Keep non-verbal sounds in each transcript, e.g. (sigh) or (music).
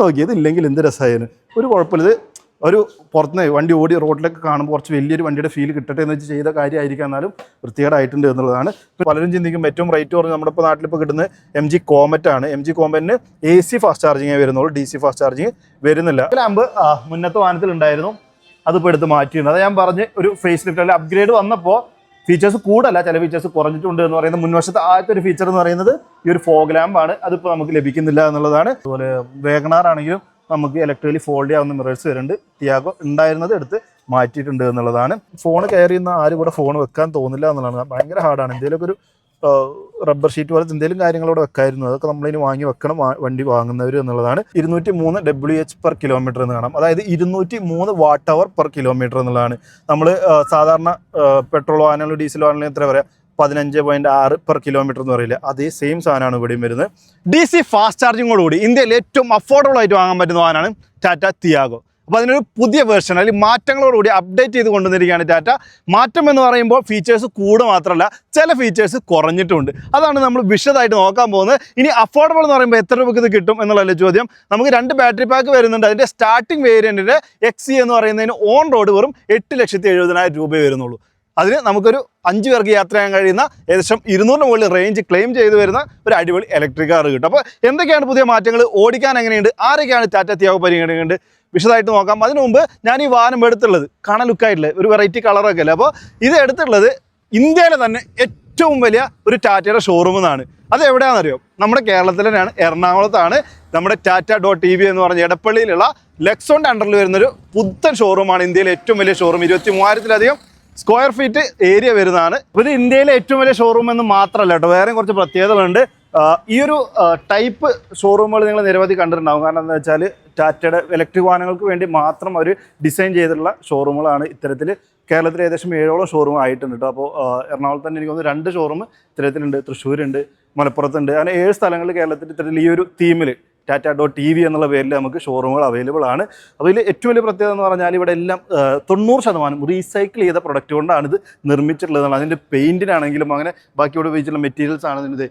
നോക്കിയത് ഇല്ലെങ്കിൽ എന്ത് രസമായിരുന്നു ഒരു കുഴപ്പമില്ല. ഒരു പുറത്തുനിന്ന് വണ്ടി ഓടി റോഡിലൊക്കെ കാണുമ്പോൾ കുറച്ച് വലിയൊരു വണ്ടിയുടെ ഫീൽ കിട്ടട്ടെ എന്ന് വെച്ച് ചെയ്ത കാര്യമായിരിക്കാം. എന്നാലും വൃത്തികേടായിട്ടുണ്ട് എന്നുള്ളതാണ്. പലരും ചിന്തിക്കും ഏറ്റവും റേറ്റ് കുറഞ്ഞ് നമ്മുടെ ഇപ്പോൾ നാട്ടിലിപ്പോൾ കിട്ടുന്നത് എം ജി കോമറ്റ് ആണ്. എം ജി കോമറ്റിന് എ സി ഫാസ്റ്റ് ചാർജിങ്ങേ വരുന്നുള്ളൂ. ഡി സി ഫാസ്റ്റ് ചാർജിങ് വരുന്നില്ല. ലാമ്പ് മുന്നത്തെ വാഹനത്തിൽ ഉണ്ടായിരുന്നു അതിപ്പോൾ എടുത്ത് മാറ്റിയിട്ടുണ്ട് അത് ഞാൻ പറഞ്ഞ് ഒരു ഫേസ് ലിഫ്റ്റ് അല്ലെങ്കിൽ അപ്ഗ്രേഡ് വന്നപ്പോൾ ഫീച്ചേഴ്സ് കൂടല്ല ചില ഫീച്ചേഴ്സ് കുറഞ്ഞിട്ടുണ്ട് എന്ന് പറയുന്നത് മുൻവശത്തെ ആദ്യത്തെ ഒരു ഫീച്ചർ എന്ന് പറയുന്നത് ഈ ഒരു ഫോഗ് ലാമ്പ് ആണ്. അതിപ്പോൾ നമുക്ക് ലഭിക്കുന്നില്ല എന്നുള്ളതാണ്. അതുപോലെ വേഗണാർ ആണെങ്കിലും നമുക്ക് ഇലക്ട്രിക്കലി ഫോൾഡ് ചെയ്യാവുന്ന മിറേഴ്സ് വരുന്നുണ്ട്. ടിയാഗോ ഉണ്ടായിരുന്നത് എടുത്ത് മാറ്റിയിട്ടുണ്ട് എന്നുള്ളതാണ്. ഫോൺ കയറി ചെയ്യുന്ന ആരും കൂടെ ഫോൺ വെക്കാൻ തോന്നില്ല എന്നുള്ളതാണ്. ഭയങ്കര ഹാർഡാണ് എന്തെങ്കിലുമൊക്കെ ഒരു റബ്ബർ ഷീറ്റ് പോലത്തെ എന്തെങ്കിലും കാര്യങ്ങളോട് വെക്കായിരുന്നു. അതൊക്കെ നമ്മളിനി വാങ്ങി വെക്കണം വണ്ടി വാങ്ങുന്നവർ എന്നുള്ളതാണ്. ഇരുന്നൂറ്റി മൂന്ന് ഡബ്ല്യു എച്ച് പെർ കിലോമീറ്റർ എന്ന് കാണാം. അതായത് ഇരുന്നൂറ്റി മൂന്ന് വാട്ട് അവർ പെർ കിലോമീറ്റർ എന്നുള്ളതാണ് നമ്മൾ സാധാരണ പെട്രോൾ വാഹനങ്ങളും ഡീസൽ വാഹനങ്ങളും എത്ര പറയാം? പതിനഞ്ച് പോയിന്റ് ആറ് പെർ കിലോമീറ്റർ എന്ന് പറയില്ല. അതേ സെയിം സാധനമാണ് ഇവിടെയും വരുന്നത്. ഡി സി ഫാസ്റ്റ് ചാർജിങ്ങോടുകൂടി ഇന്ത്യയിൽ ഏറ്റവും അഫോർഡബിൾ ആയിട്ട് വാങ്ങാൻ പറ്റുന്ന വാഹനമാണ് ടാറ്റ തിയാഗോ അപ്പോൾ അതിനൊരു പുതിയ വേർഷൻ അല്ലെങ്കിൽ മാറ്റങ്ങളോടുകൂടി അപ്ഡേറ്റ് ചെയ്ത് കൊണ്ടുവന്നിരിക്കുകയാണ് ടാറ്റ മാറ്റം എന്ന് പറയുമ്പോൾ ഫീച്ചേഴ്സ് കൂടെ മാത്രമല്ല ചില ഫീച്ചേഴ്സ് കുറഞ്ഞിട്ടുണ്ട്. അതാണ് നമ്മൾ വിശദമായിട്ട് നോക്കാൻ പോകുന്നത്. ഇനി അഫോർഡബിൾ എന്ന് പറയുമ്പോൾ എത്ര രൂപയ്ക്ക് ഇത് കിട്ടും എന്നുള്ളതല്ലേ ചോദ്യം. നമുക്ക് രണ്ട് ബാറ്ററി പാക്ക് വരുന്നുണ്ട്. അതിന്റെ സ്റ്റാർട്ടിംഗ് വേരിയന്റിന്റെ എക്സി എന്ന് പറയുന്നതിന് ഓൺ റോഡ് വെറും എട്ട് ലക്ഷത്തി എഴുപതിനായിരം രൂപയെ വരുന്നുള്ളൂ. അതിന് നമുക്കൊരു അഞ്ച് പേർക്ക് യാത്ര ചെയ്യാൻ കഴിയുന്ന ഏകദേശം ഇരുന്നൂറിന് മുകളിൽ റേഞ്ച് ക്ലെയിം ചെയ്ത് വരുന്ന ഒരു അടിപൊളി ഇലക്ട്രിക് കാർ കിട്ടും. അപ്പോൾ എന്തൊക്കെയാണ് പുതിയ മാറ്റങ്ങൾ ഓടിക്കാൻ എങ്ങനെയുണ്ട്? ആരൊക്കെയാണ് ടാറ്റ ത്യാഗ പരിഗണിക്കേണ്ടത്? വിശദമായിട്ട് നോക്കാം. അതിനു മുമ്പ് ഞാൻ ഈ വാഹനം എടുത്തുള്ളത് കാണാൻ ലുക്കായിട്ടില്ല ഒരു വെറൈറ്റി കളറൊക്കെ അല്ലേ? അപ്പോൾ ഇത് എടുത്തുള്ളത് ഇന്ത്യയിലെ തന്നെ ഏറ്റവും വലിയ ഒരു ടാറ്റയുടെ ഷോറൂം എന്നാണ്. അത് എവിടെയാണെന്നറിയോ? നമ്മുടെ കേരളത്തിൽ തന്നെയാണ്. എറണാകുളത്താണ്. നമ്മുടെ ടാറ്റ ഡോട്ട് ടി വി എന്ന് പറഞ്ഞ എടപ്പള്ളിയിലുള്ള ലെക്സോണിന്റെ അണ്ടറിൽ വരുന്നൊരു പുത്തൻ ഷോറൂമാണ് ഇന്ത്യയിലെ ഏറ്റവും വലിയ ഷോറൂം ഇരുപത്തി മൂവായിരത്തിലധികം സ്ക്വയർ ഫീറ്റ് ഏരിയ വരുന്നതാണ്. ഇത് ഇന്ത്യയിലെ ഏറ്റവും വലിയ ഷോറൂം എന്ന് മാത്രമല്ല കേട്ടോ വേറെയും കുറച്ച് പ്രത്യേകതകളുണ്ട്. ഈ ഒരു ടൈപ്പ് ഷോറൂമുകൾ നിങ്ങൾ നിരവധി കണ്ടിട്ടുണ്ടാവും. കാരണം എന്താ വെച്ചാൽ ടാറ്റയുടെ ഇലക്ട്രിക് വാഹനങ്ങൾക്ക് വേണ്ടി മാത്രം അവർ ഡിസൈൻ ചെയ്തിട്ടുള്ള ഷോറൂമുകളാണ് ഇത്തരത്തിൽ കേരളത്തിൽ ഏകദേശം ഏഴോളം ഷോറൂം ആയിട്ടുണ്ട് കേട്ടോ. അപ്പോൾ എറണാകുളത്ത് തന്നെ എനിക്ക് തോന്നുന്നു രണ്ട് ഷോറൂം ഇത്തരത്തിലുണ്ട്. തൃശ്ശൂരുണ്ട് മലപ്പുറത്തുണ്ട്. അങ്ങനെ ഏഴ് സ്ഥലങ്ങളിൽ കേരളത്തിൽ ഇത്തരത്തിൽ ഈ ഒരു തീമിൽ ടാറ്റ ഡോട്ട് ടി വി എന്നുള്ള പേരിൽ നമുക്ക് ഷോറൂമുകൾ അവൈലബിൾ ആണ്. ഇതിൽ ഏറ്റവും വലിയ പ്രത്യേകത എന്ന് പറഞ്ഞാൽ ഇവിടെ എല്ലാം തൊണ്ണൂറ് ശതമാനം റീസൈക്കിൾ ചെയ്ത പ്രൊഡക്റ്റ് കൊണ്ടാണ് ഇത് നിർമ്മിച്ചിട്ടുള്ളത് അതിന്റെ പെയിന്റിനാണെങ്കിലും അങ്ങനെ ബാക്കി ഇവിടെ ഉപയോഗിച്ചുള്ള മെറ്റീരിയൽസ് ആണ് ഇതിന്റെ